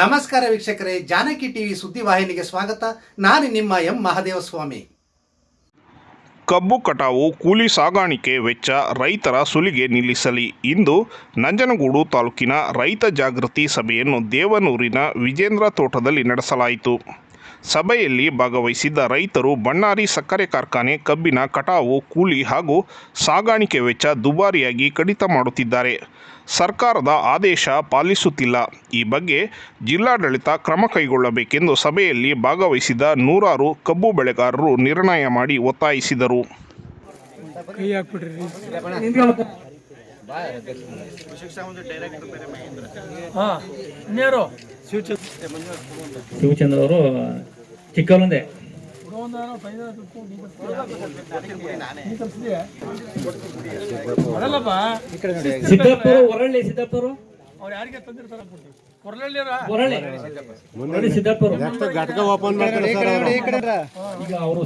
ನಮಸ್ಕಾರ ವೀಕ್ಷಕರೇ, ಜಾನಕಿ ಟಿವಿ ಸುದ್ದಿವಾಹಿನಿಗೆ ಸ್ವಾಗತ. ನಾನು ನಿಮ್ಮ ಎಂ ಮಹದೇವಸ್ವಾಮಿ. ಕಬ್ಬು ಕಟಾವು, ಕೂಲಿ ಸಾಗಾಣಿಕೆ ವೆಚ್ಚ ರೈತರ ಸುಲಿಗೆ ನಿಲ್ಲಿಸಲಿ. ಇಂದು ನಂಜನಗೂಡು ತಾಲೂಕಿನ ರೈತ ಜಾಗೃತಿ ಸಭೆಯನ್ನು ದೇವನೂರಿನ ವಿಜೇಂದ್ರ ತೋಟದಲ್ಲಿ ನಡೆಸಲಾಯಿತು. ಸಭೆಯಲ್ಲಿ ಭಾಗವಹಿಸಿದ್ದ ರೈತರು ಬಣ್ಣಾರಿ ಸಕ್ಕರೆ ಕಾರ್ಖಾನೆ, ಕಬ್ಬಿನ ಕಟಾವು, ಕೂಲಿ ಹಾಗೂ ಸಾಗಾಣಿಕೆ ವೆಚ್ಚ ದುಬಾರಿಯಾಗಿ ಕಡಿತ ಮಾಡುತ್ತಿದ್ದಾರೆ. ಸರ್ಕಾರದ ಆದೇಶ ಪಾಲಿಸುತ್ತಿಲ್ಲ. ಈ ಬಗ್ಗೆ ಜಿಲ್ಲಾಡಳಿತ ಕ್ರಮ ಕೈಗೊಳ್ಳಬೇಕೆಂದು ಸಭೆಯಲ್ಲಿ ಭಾಗವಹಿಸಿದ ನೂರಾರು ಕಬ್ಬು ಬೆಳೆಗಾರರು ನಿರ್ಣಯ ಮಾಡಿ ಒತ್ತಾಯಿಸಿದರು. ಶಿವಚಂದ್ರ. ಅವರು ಹಾ ಸಿದ್ದಾಪುರ ಹೊರಳ್ಳಿ ಸಿದ್ದಾಪುರ ಅವ್ರು ಯಾರಿಗೆ ತಂದಿರ್ತಾರ ಸಿದ್ದಾಪುರ ಘಟಕ ಓಪನ್ ಮಾಡ್ತಾರೆ ಸರ್ ಅವರು. ಈಗ ಅವರು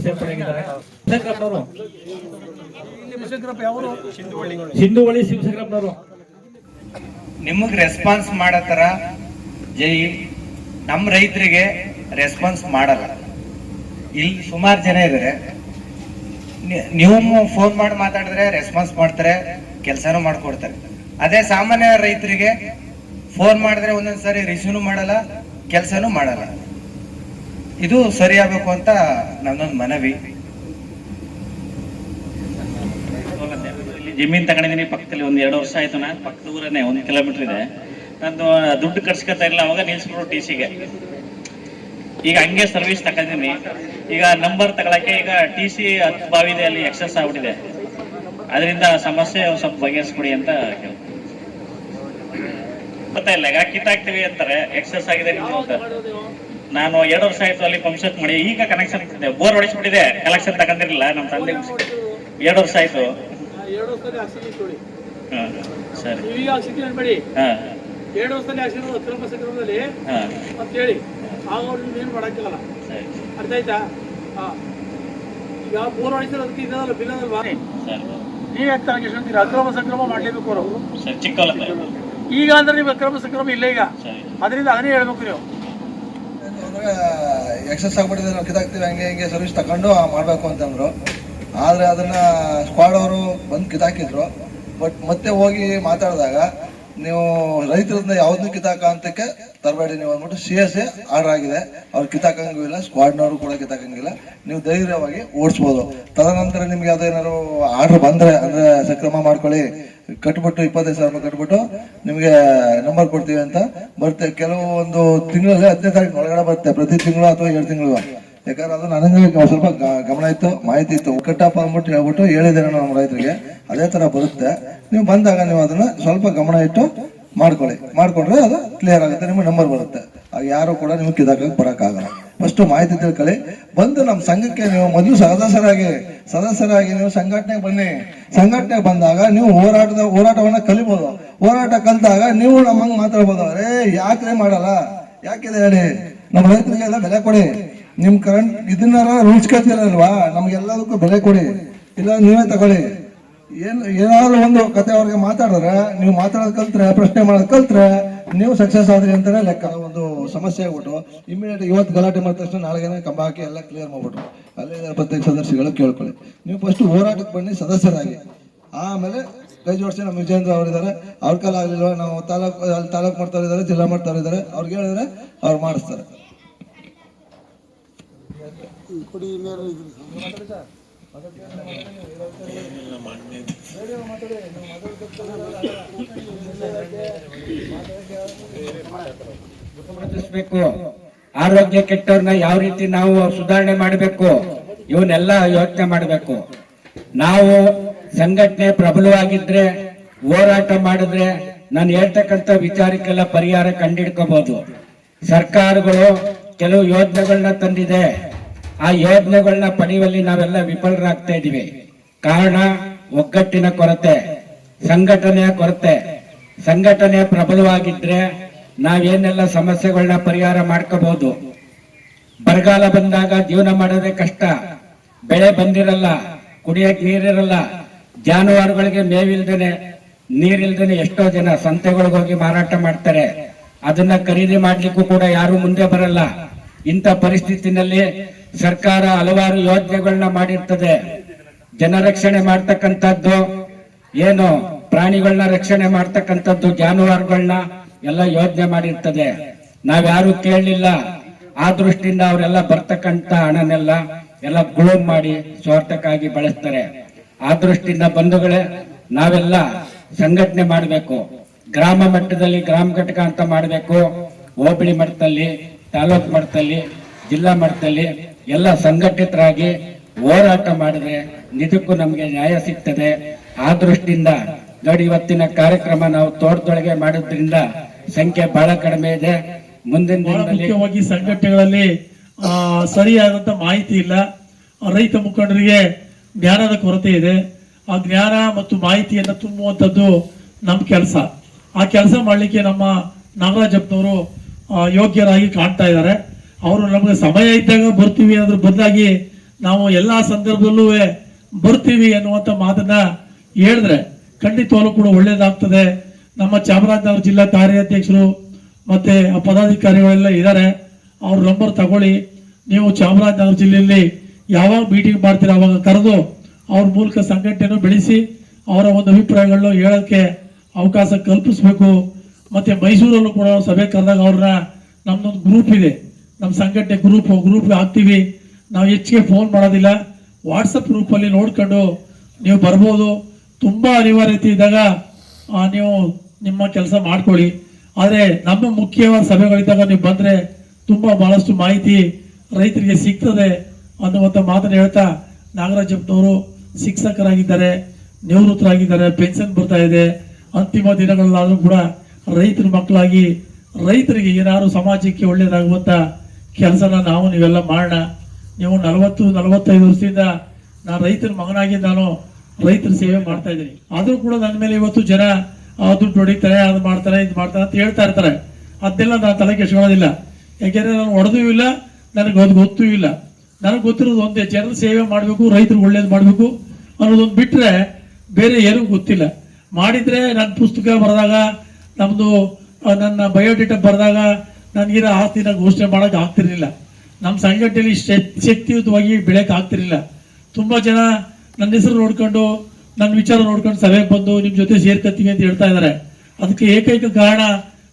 ಸಿಂಧುವಳ್ಳಿ ಶಿವಶಂಕರಪ್ಪನವರು. ನಿಮಗೆ ರೆಸ್ಪಾನ್ಸ್ ಮಾಡತ್ತಾರ ಜೈ ನಮ್ಮ ರೈತರಿಗೆ ರೆಸ್ಪಾನ್ಸ್ ಮಾಡಲ್ಲ. ಇಲ್ಲಿ ಸುಮಾರು ಜನ ಇದ್ದಾರೆ ನೀವು ಫೋನ್ ಮಾಡಿ ಮಾತಾಡಿದ್ರೆ ರೆಸ್ಪಾನ್ಸ್ ಮಾಡ್ತಾರೆ, ಕೆಲಸನೂ ಮಾಡ್ಕೊಡ್ತಾರೆ. ಅದೇ ಸಾಮಾನ್ಯ ರೈತರಿಗೆ ಫೋನ್ ಮಾಡಿದ್ರೆ ಒಂದೊಂದ್ಸರಿ ರಿಸೀವ್ನು ಮಾಡಲ್ಲ, ಕೆಲಸನೂ ಮಾಡಲ್ಲ. ಇದು ಸರಿ ಆಗ್ಬೇಕು ಅಂತ ನನ್ನೊಂದು ಮನವಿ. ಜಮೀನ್ ತಗೊಂಡಿದ್ದೀನಿ, ಪಕ್ಕದಲ್ಲಿ ಒಂದು ಎರಡು ವರ್ಷ ಆಯ್ತು ನಾನು, ಪಕ್ಕದ ಊರನ್ನೇ, ಒಂದು ಕಿಲೋಮೀಟರ್ ಇದೆ. ನಾನು ದುಡ್ಡು ಕಟ್ಸ್ಕೊತಾ ಇಲ್ಲ, ಅವಾಗ ನಿಲ್ಸ್ಬಿಟ್ಟು ಟಿ ಸಿಗೆ ಈಗ ಹಂಗೆ ಸರ್ವಿಸ್ ತಗೊಂಡಿನಿ ಈಗ ನಂಬರ್ ತಗೊಳಕ್ಕೆ ಈಗ ಟಿ ಸಿ ಹತ್ತು ಬಾವಿದೆ ಅಲ್ಲಿ ಎಕ್ಸಸ್ ಆಗ್ಬಿಟ್ಟಿದೆ. ಅದರಿಂದ ಸಮಸ್ಯೆ ಸ್ವಲ್ಪ ಬಗೆಹರಿಸ್ಕೊಡಿ ಅಂತ ಗೊತ್ತಾಯಿಲ್ಲ ಗೊತ್ತಾ ಇಲ್ಲ ಈಗ ಕಿತ್ತಾಕ್ತಿವಿ ಅಂತಾರೆ ಎಕ್ಸಸ್ ಆಗಿದೆ ನಿಮ್ದು ಅಂತ. ನಾನು ಎರಡು ವರ್ಷ ಆಯ್ತು ಅಲ್ಲಿ ಪಂಪ್ ಸೆಟ್ ಮಾಡಿ ಈಗ ಕನೆಕ್ಷನ್ ಬೋರ್ ಹೊಡಿಸ್ಬಿಟ್ಟಿದೆ ಕಲೆಕ್ಷನ್ ತಗೊಂಡಿರಲಿಲ್ಲ ನಮ್ಮ ತಂದೆ ಎರಡು ವರ್ಷ ಆಯ್ತು. ಸರಿ. ಎರಡು ವರ್ಷದಲ್ಲಿ ಆಕ್ಸಿಡೆಂಟ್ ಹತ್ತಿರ ಸಂಕ್ರಮಣದಲ್ಲಿ ಹಾ. ಅಂತ ಹೇಳಿ ಆಗ ಅವ್ರು ಏನು ಮಾಡಕ್ಕಾಗಲ್ಲ. ಸರಿ. ಅರ್ಥ ಆಯ್ತಾ? ಹಾ ಈಗ ಮೂರು ಹೊಡಿಸಿದ್ರೆ ಅದಕ್ಕೆ ಇದಲ್ಲ ಬಿಲ್ ಅದಲ್ವಾ? ನೀವು ಯಾಕೆ ತನಕ ಅಂತೀರಿ? ಅಕ್ರಮ ಸಂಕ್ರಮ ಮಾಡ್ಲೇಬೇಕು ಅವರು. ಈಗ ಅಂದ್ರೆ ನೀವು ಅಕ್ರಮ ಸಂಕ್ರಮ ಇಲ್ಲ ಈಗ? ಅದರಿಂದ ಅದನ್ನೇ ಹೇಳ್ಬೇಕು ನೀವು. ಎಕ್ಸಸ್ ಆಗ್ಬಿಟ್ಟಿದೆ ನಾವು ಕಿತ್ತಾಕ್ತೀವಿ ಹಂಗೆ ಹಿಂಗೆ ಸರ್ವಿಸ್ ತಗೊಂಡು ಮಾಡಬೇಕು ಅಂತಂದ್ರು ಆದರೆ ಅದನ್ನ ಸ್ಕ್ವಾಡ್ ಅವರು ಬಂದು ಕಿತ್ತಾಕಿದ್ರು. ಬಟ್ ಮತ್ತೆ ಹೋಗಿ ಮಾತಾಡಿದಾಗ ನೀವು ರೈತರನ್ನ ಯಾವ್ದನ್ನು ಕಿತ್ತಾಕ ತರಬೇಡಿ, ನೀವು ಅಂದ್ಬಿಟ್ಟು ಸಿ ಎಸ್ ಎ ಆರ್ಡರ್ ಆಗಿದೆ ಅವ್ರು ಕಿತಾಕಂಗಿಲ್ಲ ಸ್ಕ್ವಾಡ್ನವರು ಕೂಡ ಕಿತ್ತಾಕಂಗಿಲ್ಲ. ನೀವು ಧೈರ್ಯವಾಗಿ ಓಡಿಸ್ಬೋದು. ತದನಂತರ ನಿಮ್ಗೆ ಅದೇನಾದ್ರು ಆರ್ಡರ್ ಬಂದ್ರೆ, ಅಂದ್ರೆ ಸಕ್ರಮ ಮಾಡ್ಕೊಳ್ಳಿ. ಕಟ್ಬಿಟ್ಟು ಇಪ್ಪತ್ತೈದು ಸಾವಿರ ರೂಪಾಯಿ ಕಟ್ಬಿಟ್ಟು ನಿಮಗೆ ನಂಬರ್ ಕೊಡ್ತೀವಿ ಅಂತ ಬರುತ್ತೆ. ಕೆಲವು ಒಂದು ತಿಂಗಳಲ್ಲಿ ಹದಿನೈದು ತಾರೀಕು ಒಳಗಡೆ ಬರುತ್ತೆ, ಪ್ರತಿ ತಿಂಗಳು ಅಥವಾ ಎರಡು ತಿಂಗಳು. ಯಾಕಂದ್ರೆ ಅದು ನನಗೆ ಸ್ವಲ್ಪ ಗಮನ ಇತ್ತು, ಮಾಹಿತಿ ಇತ್ತು. ಕಟ್ಟಪ್ಪ ಅಂದ್ಬಿಟ್ಟು ಹೇಳ್ಬಿಟ್ಟು ಹೇಳಿದ್ದೇನೆ ನಮ್ಮ ರೈತರಿಗೆ. ಅದೇ ತರ ಬರುತ್ತೆ. ನೀವು ಬಂದಾಗ ನೀವು ಅದನ್ನ ಸ್ವಲ್ಪ ಗಮನ ಇಟ್ಟು ಮಾಡ್ಕೊಳ್ಳಿ. ಮಾಡ್ಕೊಂಡ್ರೆ ಅದು ಕ್ಲಿಯರ್ ಆಗುತ್ತೆ, ನಿಮಗೆ ನಂಬರ್ ಬರುತ್ತೆ. ಆಗ ಯಾರು ಕೂಡ ನಿಮ್ಗೆ ಕಿದಾಕಕ್ಕೆ ಬರೋಕ್ಕಾಗಲ್ಲ. ಫಸ್ಟ್ ಮಾಹಿತಿ ತಿಳ್ಕೊಳ್ಳಿ. ಬಂದು ನಮ್ಮ ಸಂಘಕ್ಕೆ ನೀವು ಮೊದಲು ಸದಸ್ಯರಾಗಿ ಸದಸ್ಯರಾಗಿ ನೀವು ಸಂಘಟನೆಗೆ ಬನ್ನಿ. ಸಂಘಟನೆಗೆ ಬಂದಾಗ ನೀವು ಹೋರಾಟದ, ಹೋರಾಟವನ್ನ ಕಲಿಬೋದು. ಹೋರಾಟ ಕಲಿತಾಗ ನೀವು ನಮ್ಮಂಗೆ ಮಾತಾಡ್ಬೋದು. ಅರೇ, ಯಾಕೆ ಮಾಡಲ್ಲ? ಯಾಕಿದೆ ಹೇಳಿ? ನಮ್ಮ ರೈತರಿಗೆಲ್ಲ ಬೆಲೆ ಕೊಡಿ. ನಿಮ್ಮ ಕರೆಂಟ್ ಇದನ್ನಾರ ರೂಲ್ಸ್ ಕೇಳ್ತಿರಲ್ವಾ ನಮ್ಗೆಲ್ಲದಕ್ಕೂ ಬೆಲೆ ಕೊಡಿ. ಇಲ್ಲ ನೀವೇ ತಗೊಳ್ಳಿ. ಏನ್, ಏನಾದ್ರು ಒಂದು ಕತೆ ಅವ್ರಿಗೆ ಮಾತಾಡಿದ್ರೆ, ನೀವು ಮಾತಾಡೋದು ಕಲ್ತ್ರೆ, ಪ್ರಶ್ನೆ ಮಾಡೋದು ಕಲ್ತ್ರೆ, ನೀವು ಸಕ್ಸಸ್ ಆದ್ರಿ ಅಂತಾನೆ ಲೆಕ್ಕ, ಒಂದು ಸಮಸ್ಯೆ ಆಗ್ಬಿಟ್ಟು ಇಮಿಡಿಯೇಟ್ ಇವತ್ತು ಗಲಾಟೆ ಮಾಡಿದ ತಕ್ಷಣ ನಾಳೆಗೆ ಕಂಬ ಹಾಕಿ ಎಲ್ಲ ಕ್ಲಿಯರ್ ಮಾಡ್ಬಿಟ್ರು. ಅಲ್ಲೇ ಪ್ರತ್ಯೇಕ ಸದಸ್ಯಗಳು ಕೇಳ್ಕೊಳ್ಳಿ. ನೀವು ಫಸ್ಟ್ ಹೋರಾಟಕ್ಕೆ ಬನ್ನಿ, ಸದಸ್ಯರಾಗಿ. ಆಮೇಲೆ ಕೈ ಜೋಡಿಸಿ ನಮ್ಮ ವಿಜೇಂದ್ರ ಅವರಿದ್ದಾರೆ. ಅವ್ರ ಕಾಲ ಆಗಲಿಲ್ಲ ನಾವು ತಾಲೂಕು, ಅಲ್ಲಿ ತಾಲೂಕು ಮಾಡ್ತಾ ಇದ್ದಾರೆ, ಜಿಲ್ಲಾ ಮಾಡ್ತಾ ಇದ್ದಾರೆ. ಅವ್ರಿಗೆ ಹೇಳಿದ್ರೆ ಅವ್ರು ಮಾಡಿಸ್ತಾರೆ. ಆರೋಗ್ಯ ಕೆಟ್ಟವ್ರನ್ನ ಯಾವ ರೀತಿ ನಾವು ಸುಧಾರಣೆ ಮಾಡಬೇಕು, ಇವನ್ನೆಲ್ಲ ಯೋಚನೆ ಮಾಡಬೇಕು. ನಾವು ಸಂಘಟನೆ ಪ್ರಬಲವಾಗಿದ್ರೆ, ಹೋರಾಟ ಮಾಡಿದ್ರೆ, ನಾನು ಹೇಳ್ತಕ್ಕಂಥ ವಿಚಾರಕ್ಕೆಲ್ಲ ಪರಿಹಾರ ಕಂಡಿಡ್ಕೋಬಹುದು ಸರ್ಕಾರಗಳು ಕೆಲವು ಯೋಜನೆಗಳನ್ನ ತಂದಿದೆ. ಆ ಯೋಜನೆಗಳನ್ನ ಪಡೆಯುವಲ್ಲಿ ನಾವೆಲ್ಲ ವಿಫಲರಾಗ್ತಾ ಇದೀವಿ ಕಾರಣ, ಒಗ್ಗಟ್ಟಿನ ಕೊರತೆ, ಸಂಘಟನೆಯ ಕೊರತೆ. ಸಂಘಟನೆ ಪ್ರಬಲವಾಗಿದ್ರೆ ನಾವೇನೆಲ್ಲ ಸಮಸ್ಯೆಗಳನ್ನ ಪರಿಹಾರ ಮಾಡ್ಕೋಬಹುದು? ಬರಗಾಲ ಬಂದಾಗ ಜೀವನ ಮಾಡೋದೇ ಕಷ್ಟ. ಬೆಳೆ ಬಂದಿರಲ್ಲ ಕುಡಿಯಕ್ ನೀರಿರಲ್ಲ, ಜಾನುವಾರುಗಳಿಗೆ ಮೇವಿಲ್ದೇನೆ, ನೀರಿಲ್ದೇನೆ ಎಷ್ಟೋ ಜನ ಸಂತೆಗಳಿಗೋಗಿ ಮಾರಾಟ ಮಾಡ್ತಾರೆ. ಅದನ್ನ ಖರೀದಿ ಮಾಡ್ಲಿಕ್ಕೂ ಕೂಡ ಯಾರು ಮುಂದೆ ಬರಲ್ಲ. ಇಂಥ ಪರಿಸ್ಥಿತಿನಲ್ಲಿ ಸರ್ಕಾರ ಹಲವಾರು ಯೋಜನೆಗಳನ್ನ ಮಾಡಿರ್ತದೆ. ಜನರಕ್ಷಣೆ ಮಾಡ್ತಕ್ಕಂಥದ್ದು, ಏನು ಪ್ರಾಣಿಗಳನ್ನ ರಕ್ಷಣೆ ಮಾಡ್ತಕ್ಕಂಥದ್ದು ಜಾನುವಾರುಗಳನ್ನ ಎಲ್ಲ ಯೋಜನೆ ಮಾಡಿರ್ತದೆ. ನಾವ್ಯಾರು ಕೇಳಲಿಲ್ಲ. ಆ ದೃಷ್ಟಿಯಿಂದ ಅವರೆಲ್ಲ ಬರ್ತಕ್ಕಂಥ ಹಣನೆಲ್ಲ ಎಲ್ಲ ಗುಳು ಮಾಡಿ ಸ್ವಾರ್ಥಕ್ಕಾಗಿ ಬಳಸ್ತಾರೆ. ಆ ದೃಷ್ಟಿಯಿಂದ ಬಂಧುಗಳೇ, ನಾವೆಲ್ಲ ಸಂಘಟನೆ ಮಾಡಬೇಕು. ಗ್ರಾಮ ಮಟ್ಟದಲ್ಲಿ ಗ್ರಾಮ ಘಟಕ ಅಂತ ಮಾಡಬೇಕು. ಹೋಬಳಿ ಮಟ್ಟದಲ್ಲಿ, ತಾಲೂಕು ಮಟ್ಟದಲ್ಲಿ, ಜಿಲ್ಲಾ ಮಟ್ಟದಲ್ಲಿ ಎಲ್ಲ ಸಂಘಟಿತರಾಗಿ ಹೋರಾಟ ಮಾಡಿದ್ರೆ ನಿಜಕ್ಕೂ ನಮಗೆ ನ್ಯಾಯ ಸಿಗ್ತದೆ. ಆ ದೃಷ್ಟಿಯಿಂದ ನೋಡಿ ಇವತ್ತಿನ ಕಾರ್ಯಕ್ರಮ ನಾವು ತೋಟದೊಳಗೆ ಮಾಡೋದ್ರಿಂದ ಸಂಖ್ಯೆ ಬಹಳ ಕಡಿಮೆ ಇದೆ. ಮುಂದಿನ ಮುಖ್ಯವಾಗಿ ಸಂಘಟನೆಗಳಲ್ಲಿ ಆ, ಸರಿಯಾದಂತ ಮಾಹಿತಿ ಇಲ್ಲ. ರೈತ ಮುಖಂಡರಿಗೆ ಜ್ಞಾನದ ಕೊರತೆ ಇದೆ. ಆ ಜ್ಞಾನ ಮತ್ತು ಮಾಹಿತಿಯನ್ನು ತುಂಬುವಂಥದ್ದು ನಮ್ಮ ಕೆಲಸ. ಆ ಕೆಲಸ ಮಾಡಲಿಕ್ಕೆ ನಮ್ಮ ನಾಗರಾಜಪ್ಪನವರು ಯೋಗ್ಯರಾಗಿ ಕಾಣ್ತಾ ಇದ್ದಾರೆ. ಅವರು ನಮಗೆ ಸಮಯ ಇದ್ದಾಗ ಬರ್ತೀವಿ ಅದ್ರ ಬದಲಾಗಿ ನಾವು ಎಲ್ಲಾ ಸಂದರ್ಭದಲ್ಲೂ ಬರ್ತೀವಿ ಅನ್ನುವಂಥ ಮಾತನ್ನ ಹೇಳಿದ್ರೆ ಖಂಡಿತವಾಗ್ಲೂ ಕೂಡ ಒಳ್ಳೇದಾಗ್ತದೆ. ನಮ್ಮ ಚಾಮರಾಜನಗರ ಜಿಲ್ಲಾ ಕಾರ್ಯಾಧ್ಯಕ್ಷರು ಮತ್ತೆ ಪದಾಧಿಕಾರಿಗಳೆಲ್ಲ ಇದ್ದಾರೆ. ಅವ್ರ ನಂಬರ್ ತಗೊಳ್ಳಿ. ನೀವು ಚಾಮರಾಜನಗರ ಜಿಲ್ಲೆಯಲ್ಲಿ ಯಾವಾಗ ಮೀಟಿಂಗ್ ಮಾಡ್ತೀರಾ ಅವಾಗ ಕರೆದು ಅವ್ರ ಮೂಲಕ ಸಂಘಟನೆಯನ್ನು ಬೆಳೆಸಿ ಅವರ ಒಂದು ಅಭಿಪ್ರಾಯಗಳನ್ನ ಹೇಳೋಕ್ಕೆ ಅವಕಾಶ ಕಲ್ಪಿಸಬೇಕು. ಮತ್ತೆ ಮೈಸೂರಲ್ಲೂ ಕೂಡ ಸಭೆ ಕರೆದಾಗ ಅವ್ರನ್ನ ನಮ್ಮದೊಂದು ಗ್ರೂಪ್ ಇದೆ. ನಮ್ಮ ಸಂಘಟನೆ ಗ್ರೂಪ್ ಗ್ರೂಪ್ ಹಾಕ್ತೀವಿ. ನಾವು ಹೆಚ್ಚಿಗೆ ಫೋನ್ ಮಾಡೋದಿಲ್ಲ. ವಾಟ್ಸಪ್ ಗ್ರೂಪಲ್ಲಿ ನೋಡ್ಕೊಂಡು ನೀವು ಬರ್ಬೋದು. ತುಂಬ ಅನಿವಾರ್ಯತೆ ಇದ್ದಾಗ ನೀವು ನಿಮ್ಮ ಕೆಲಸ ಮಾಡ್ಕೊಳ್ಳಿ. ಆದರೆ ನಮ್ಮ ಮುಖ್ಯವಾದ ಸಭೆಗಳಿದ್ದಾಗ ನೀವು ಬಂದರೆ ತುಂಬ ಭಾಳಷ್ಟು ಮಾಹಿತಿ ರೈತರಿಗೆ ಸಿಗ್ತದೆ ಅನ್ನುವಂಥ ಮಾತನ್ನು ಹೇಳ್ತಾ ನಾಗರಾಜಪ್ಪನವರು ಶಿಕ್ಷಕರಾಗಿದ್ದಾರೆ, ನಿವೃತ್ತರಾಗಿದ್ದಾರೆ, ಪೆನ್ಷನ್ ಬರ್ತಾ ಇದೆ. ಅಂತಿಮ ದಿನಗಳಲ್ಲಾದರೂ ಕೂಡ ರೈತರ ಮಕ್ಕಳಾಗಿ ರೈತರಿಗೆ ಏನಾದ್ರು ಸಮಾಜಕ್ಕೆ ಒಳ್ಳೇದಾಗುವಂತ ಕೆಲಸನ ನಾವು ನೀವೆಲ್ಲ ಮಾಡೋಣ ನೀವು ನಲವತ್ತು, ನಲವತ್ತೈದು ವರ್ಷದಿಂದ ನಾನು ರೈತರ ಮಗನಾಗಿ ನಾನು ರೈತರ ಸೇವೆ ಮಾಡ್ತಾ ಇದ್ದೀನಿ. ಆದರೂ ಕೂಡ ನನ್ನ ಮೇಲೆ ಇವತ್ತು ಜನ ದುಡ್ಡು ಹೊಡಿತಾರೆ, ಅದು ಮಾಡ್ತಾರೆ, ಇದು ಮಾಡ್ತಾರೆ ಅಂತ ಹೇಳ್ತಾ ಇರ್ತಾರೆ. ಅದನ್ನೆಲ್ಲ ನಾನು ತಲೆ ಕೆಡ್ಸ್ಕೊಳ್ಳೋದಿಲ್ಲ. ಯಾಕೆಂದರೆ ನಾನು ಹೊಡೆದೂ ಇಲ್ಲ, ನನಗೆ ಅದು ಗೊತ್ತೂ ಇಲ್ಲ. ನನಗೆ ಗೊತ್ತಿರೋದು ಒಂದೇ, ಜನರ ಸೇವೆ ಮಾಡಬೇಕು ರೈತರಿಗೆ ಒಳ್ಳೇದು ಮಾಡಬೇಕು ಅನ್ನೋದೊಂದು ಬಿಟ್ಟರೆ ಬೇರೆ ಏನೂ ಗೊತ್ತಿಲ್ಲ. ಮಾಡಿದರೆ ನನ್ನ ಪುಸ್ತಕ ಬರೆದಾಗ ನಮ್ಮದು ನನ್ನ ಬಯೋಡೇಟಾ ಬರೆದಾಗ ನನಗಿರೋ ಆಸ್ತಿನ ಘೋಷಣೆ ಮಾಡೋಕೆ ಆಗ್ತಿರಲಿಲ್ಲ. ನಮ್ಮ ಸಂಘಟನೆಯಲ್ಲಿ ಶಕ್- ಶಕ್ತಿಯುತವಾಗಿ ಬೆಳೆಯೋಕೆ ಆಗ್ತಿರಲಿಲ್ಲ. ತುಂಬ ಜನ ನನ್ನ ಹೆಸರು ನೋಡ್ಕೊಂಡು, ನನ್ನ ವಿಚಾರ ನೋಡ್ಕೊಂಡು ಸಭೆಗೆ ಬಂದು ನಿಮ್ಮ ಜೊತೆ ಸೇರ್ಕತ್ತೀವಿ ಅಂತ ಹೇಳ್ತಾ ಇದ್ದಾರೆ. ಅದಕ್ಕೆ ಏಕೈಕ ಕಾರಣ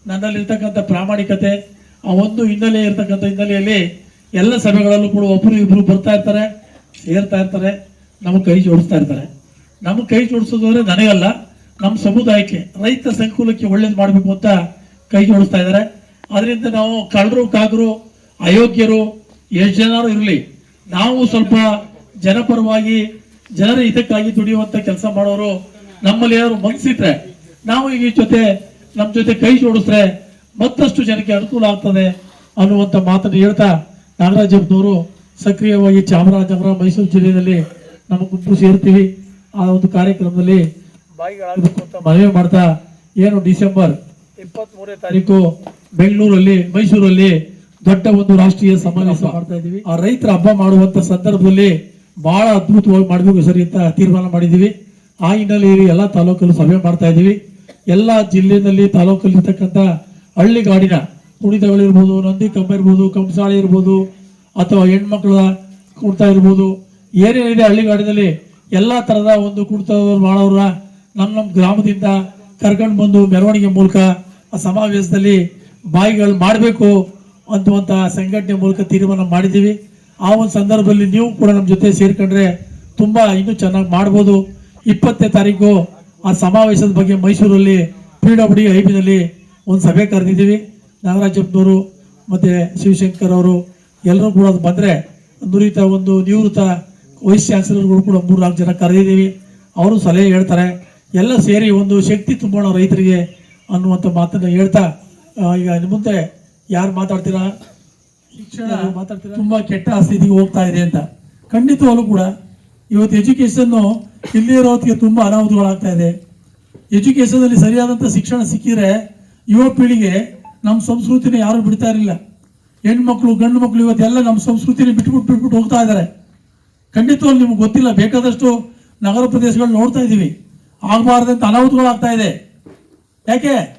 ನನ್ನಲ್ಲಿರ್ತಕ್ಕಂಥ ಪ್ರಾಮಾಣಿಕತೆ, ಆ ಒಂದು ಹಿನ್ನೆಲೆ ಇರ್ತಕ್ಕಂಥ ಹಿನ್ನೆಲೆಯಲ್ಲಿ ಎಲ್ಲ ಸಭೆಗಳಲ್ಲೂ ಕೂಡ ಒಬ್ಬರು ಇಬ್ಬರು ಬರ್ತಾ ಇರ್ತಾರೆ, ಸೇರ್ತಾ ಇರ್ತಾರೆ, ನಮಗೆ ಕೈ ಜೋಡಿಸ್ತಾ ಇರ್ತಾರೆ. ನಮಗೆ ಕೈ ಜೋಡಿಸೋದು ಅಂದರೆ ನನಗಲ್ಲ, ನಮ್ಮ ಸಮುದಾಯಕ್ಕೆ, ರೈತ ಸಂಕುಲಕ್ಕೆ ಒಳ್ಳೇದು ಮಾಡಬೇಕು ಅಂತ ಕೈ ಜೋಡಿಸ್ತಾ ಇದ್ದಾರೆ. ಅದರಿಂದ ನಾವು ಕಳ್ಳರು ಕಾಗರು ಅಯೋಗ್ಯರು ಎಷ್ಟು ಜನರು ಇರಲಿ ನಾವು ಸ್ವಲ್ಪ ಜನಪರವಾಗಿ ಜನರ ಹಿತಕ್ಕಾಗಿ ದುಡಿಯುವಂತ ಕೆಲಸ ಮಾಡೋರು ನಮ್ಮಲ್ಲಿ ಏನಾದ್ರು ಮನಸ್ಸಿದ್ರೆ ನಾವು ಈ ಜೊತೆ ನಮ್ಮ ಜೊತೆ ಕೈ ಜೋಡಿಸ್ರೆ ಮತ್ತಷ್ಟು ಜನಕ್ಕೆ ಅನುಕೂಲ ಆಗ್ತದೆ ಅನ್ನುವಂಥ ಮಾತನ್ನು ಹೇಳ್ತಾ ನಾಗರಾಜಪ್ಪನವರು ಸಕ್ರಿಯವಾಗಿ ಚಾಮರಾಜನಗರ ಮೈಸೂರು ಜಿಲ್ಲೆಯಲ್ಲಿ ನಮ್ಮ ಗುಂಪು ಸೇರ್ತೀವಿ. ಆ ಒಂದು ಕಾರ್ಯಕ್ರಮದಲ್ಲಿ ಬಾಯಿಗಳಾಗಬೇಕು ಅಂತ ಮನವಿ ಮಾಡ್ತಾ ಏನು ಡಿಸೆಂಬರ್ ಇಪ್ಪತ್ತ್ ಮೂರನೇ ತಾರೀಕು ಬೆಂಗಳೂರಲ್ಲಿ ಮೈಸೂರಲ್ಲಿ ದೊಡ್ಡ ಒಂದು ರಾಷ್ಟ್ರೀಯ ಸಮಾವೇಶ ಮಾಡ್ತಾ ಇದೀವಿ ಆ ರೈತರ ಹಬ್ಬ ಮಾಡುವಂತ ಸಂದರ್ಭದಲ್ಲಿ ಬಹಳ ಅದ್ಭುತವಾಗಿ ಮಾಡಬೇಕು ಸರಿ ಅಂತ ತೀರ್ಮಾನ ಮಾಡಿದ್ದೀವಿ. ಆ ಹಿನ್ನೆಲೆಯಲ್ಲಿ ಎಲ್ಲ ತಾಲೂಕಲ್ಲೂ ಸಭೆ ಮಾಡ್ತಾ ಇದೀವಿ ಎಲ್ಲ ಜಿಲ್ಲೆಯಲ್ಲಿ ತಾಲೂಕಲ್ಲಿ ಇರ್ತಕ್ಕಂಥ ಹಳ್ಳಿಗಾಡಿನ ಕುಣಿತಗಳಿರ್ಬೋದು ನಂದಿ ಕಂಬ ಇರ್ಬೋದು ಕಂಸಾಳೆ ಇರ್ಬೋದು ಅಥವಾ ಹೆಣ್ಮಕ್ಳ ಕುಣಿತ ಇರ್ಬೋದು ಏನೇನಿದೆ ಹಳ್ಳಿಗಾಡಿನಲ್ಲಿ ಎಲ್ಲ ಥರದ ಒಂದು ಕುಣಿತ ಮಾಡೋರ ನಮ್ಮ ನಮ್ಮ ಗ್ರಾಮದಿಂದ ಕರ್ಕೊಂಡು ಬಂದು ಮೆರವಣಿಗೆ ಮೂಲಕ ಆ ಸಮಾವೇಶದಲ್ಲಿ ಬಾಯಿಗಳು ಮಾಡಬೇಕು ಅಂತ ಸಂಘಟನೆ ಮೂಲಕ ತೀರ್ಮಾನ ಮಾಡಿದ್ದೀವಿ. ಆ ಒಂದು ಸಂದರ್ಭದಲ್ಲಿ ನೀವು ಕೂಡ ನಮ್ಮ ಜೊತೆ ಸೇರ್ಕೊಂಡ್ರೆ ತುಂಬ ಇನ್ನೂ ಚೆನ್ನಾಗಿ ಮಾಡ್ಬೋದು. ಇಪ್ಪತ್ತನೇ ತಾರೀಕು ಆ ಸಮಾವೇಶದ ಬಗ್ಗೆ ಮೈಸೂರಲ್ಲಿ ಪಿ ಡಬ್ಲ್ಯೂ ಐ ಬಿನಲ್ಲಿ ಒಂದು ಸಭೆ ಕರೆದಿದ್ದೀವಿ. ನಾಗರಾಜಪ್ಪನವರು ಮತ್ತು ಶಿವಶಂಕರ್ ಅವರು ಎಲ್ಲರೂ ಕೂಡ ಅದು ಬಂದರೆ ನುರಿತ ಒಂದು ನಿವೃತ್ತ ವೈಸ್ ಚಾನ್ಸಲರ್ಗಳು ಕೂಡ ಮೂರು ನಾಲ್ಕು ಜನ ಕರೆದಿದ್ದೀವಿ. ಅವರು ಸಲಹೆ ಹೇಳ್ತಾರೆ. ಎಲ್ಲ ಸೇರಿ ಒಂದು ಶಕ್ತಿ ತುಂಬೋಣ ರೈತರಿಗೆ ಅನ್ನುವಂಥ ಮಾತನ್ನು ಹೇಳ್ತಾ ಈಗ ಇನ್ನು ಮುಂದೆ ಯಾರು ಮಾತಾಡ್ತೀರಾ? ಶಿಕ್ಷಣ ಮಾತಾಡ್ತೀರಾ? ತುಂಬಾ ಕೆಟ್ಟ ಸ್ಥಿತಿಗೆ ಹೋಗ್ತಾ ಇದೆ ಅಂತ. ಖಂಡಿತವಾಗ್ಲೂ ಕೂಡ ಇವತ್ತು ಎಜುಕೇಶನ್ ಇಲ್ಲೇ ಇರೋದಕ್ಕೆ ತುಂಬಾ ಅನಾಹುತಗಳಾಗ್ತಾ ಇದೆ. ಎಜುಕೇಶನ್ ಅಲ್ಲಿ ಸರಿಯಾದಂತ ಶಿಕ್ಷಣ ಸಿಕ್ಕಿದ್ರೆ ಯುವ ಪೀಳಿಗೆ ನಮ್ಮ ಸಂಸ್ಕೃತಿನ ಯಾರು ಬಿಡ್ತಾ ಇರಲಿಲ್ಲ. ಹೆಣ್ಮಕ್ಳು ಗಂಡು ಮಕ್ಕಳು ಇವತ್ತೆಲ್ಲ ನಮ್ಮ ಸಂಸ್ಕೃತಿನ ಬಿಟ್ಬಿಟ್ಟು ಬಿಟ್ಬಿಟ್ಟು ಹೋಗ್ತಾ ಇದ್ದಾರೆ. ಖಂಡಿತವಾಗ್ಲೂ ನಿಮ್ಗೆ ಗೊತ್ತಿಲ್ಲ ಬೇಕಾದಷ್ಟು ನಗರ ಪ್ರದೇಶಗಳು ನೋಡ್ತಾ ಇದ್ದೀವಿ ಆಗಬಾರ್ದಂತ ಅನಾಹುತಗಳಾಗ್ತಾ ಇದೆ. ಯಾಕೆ?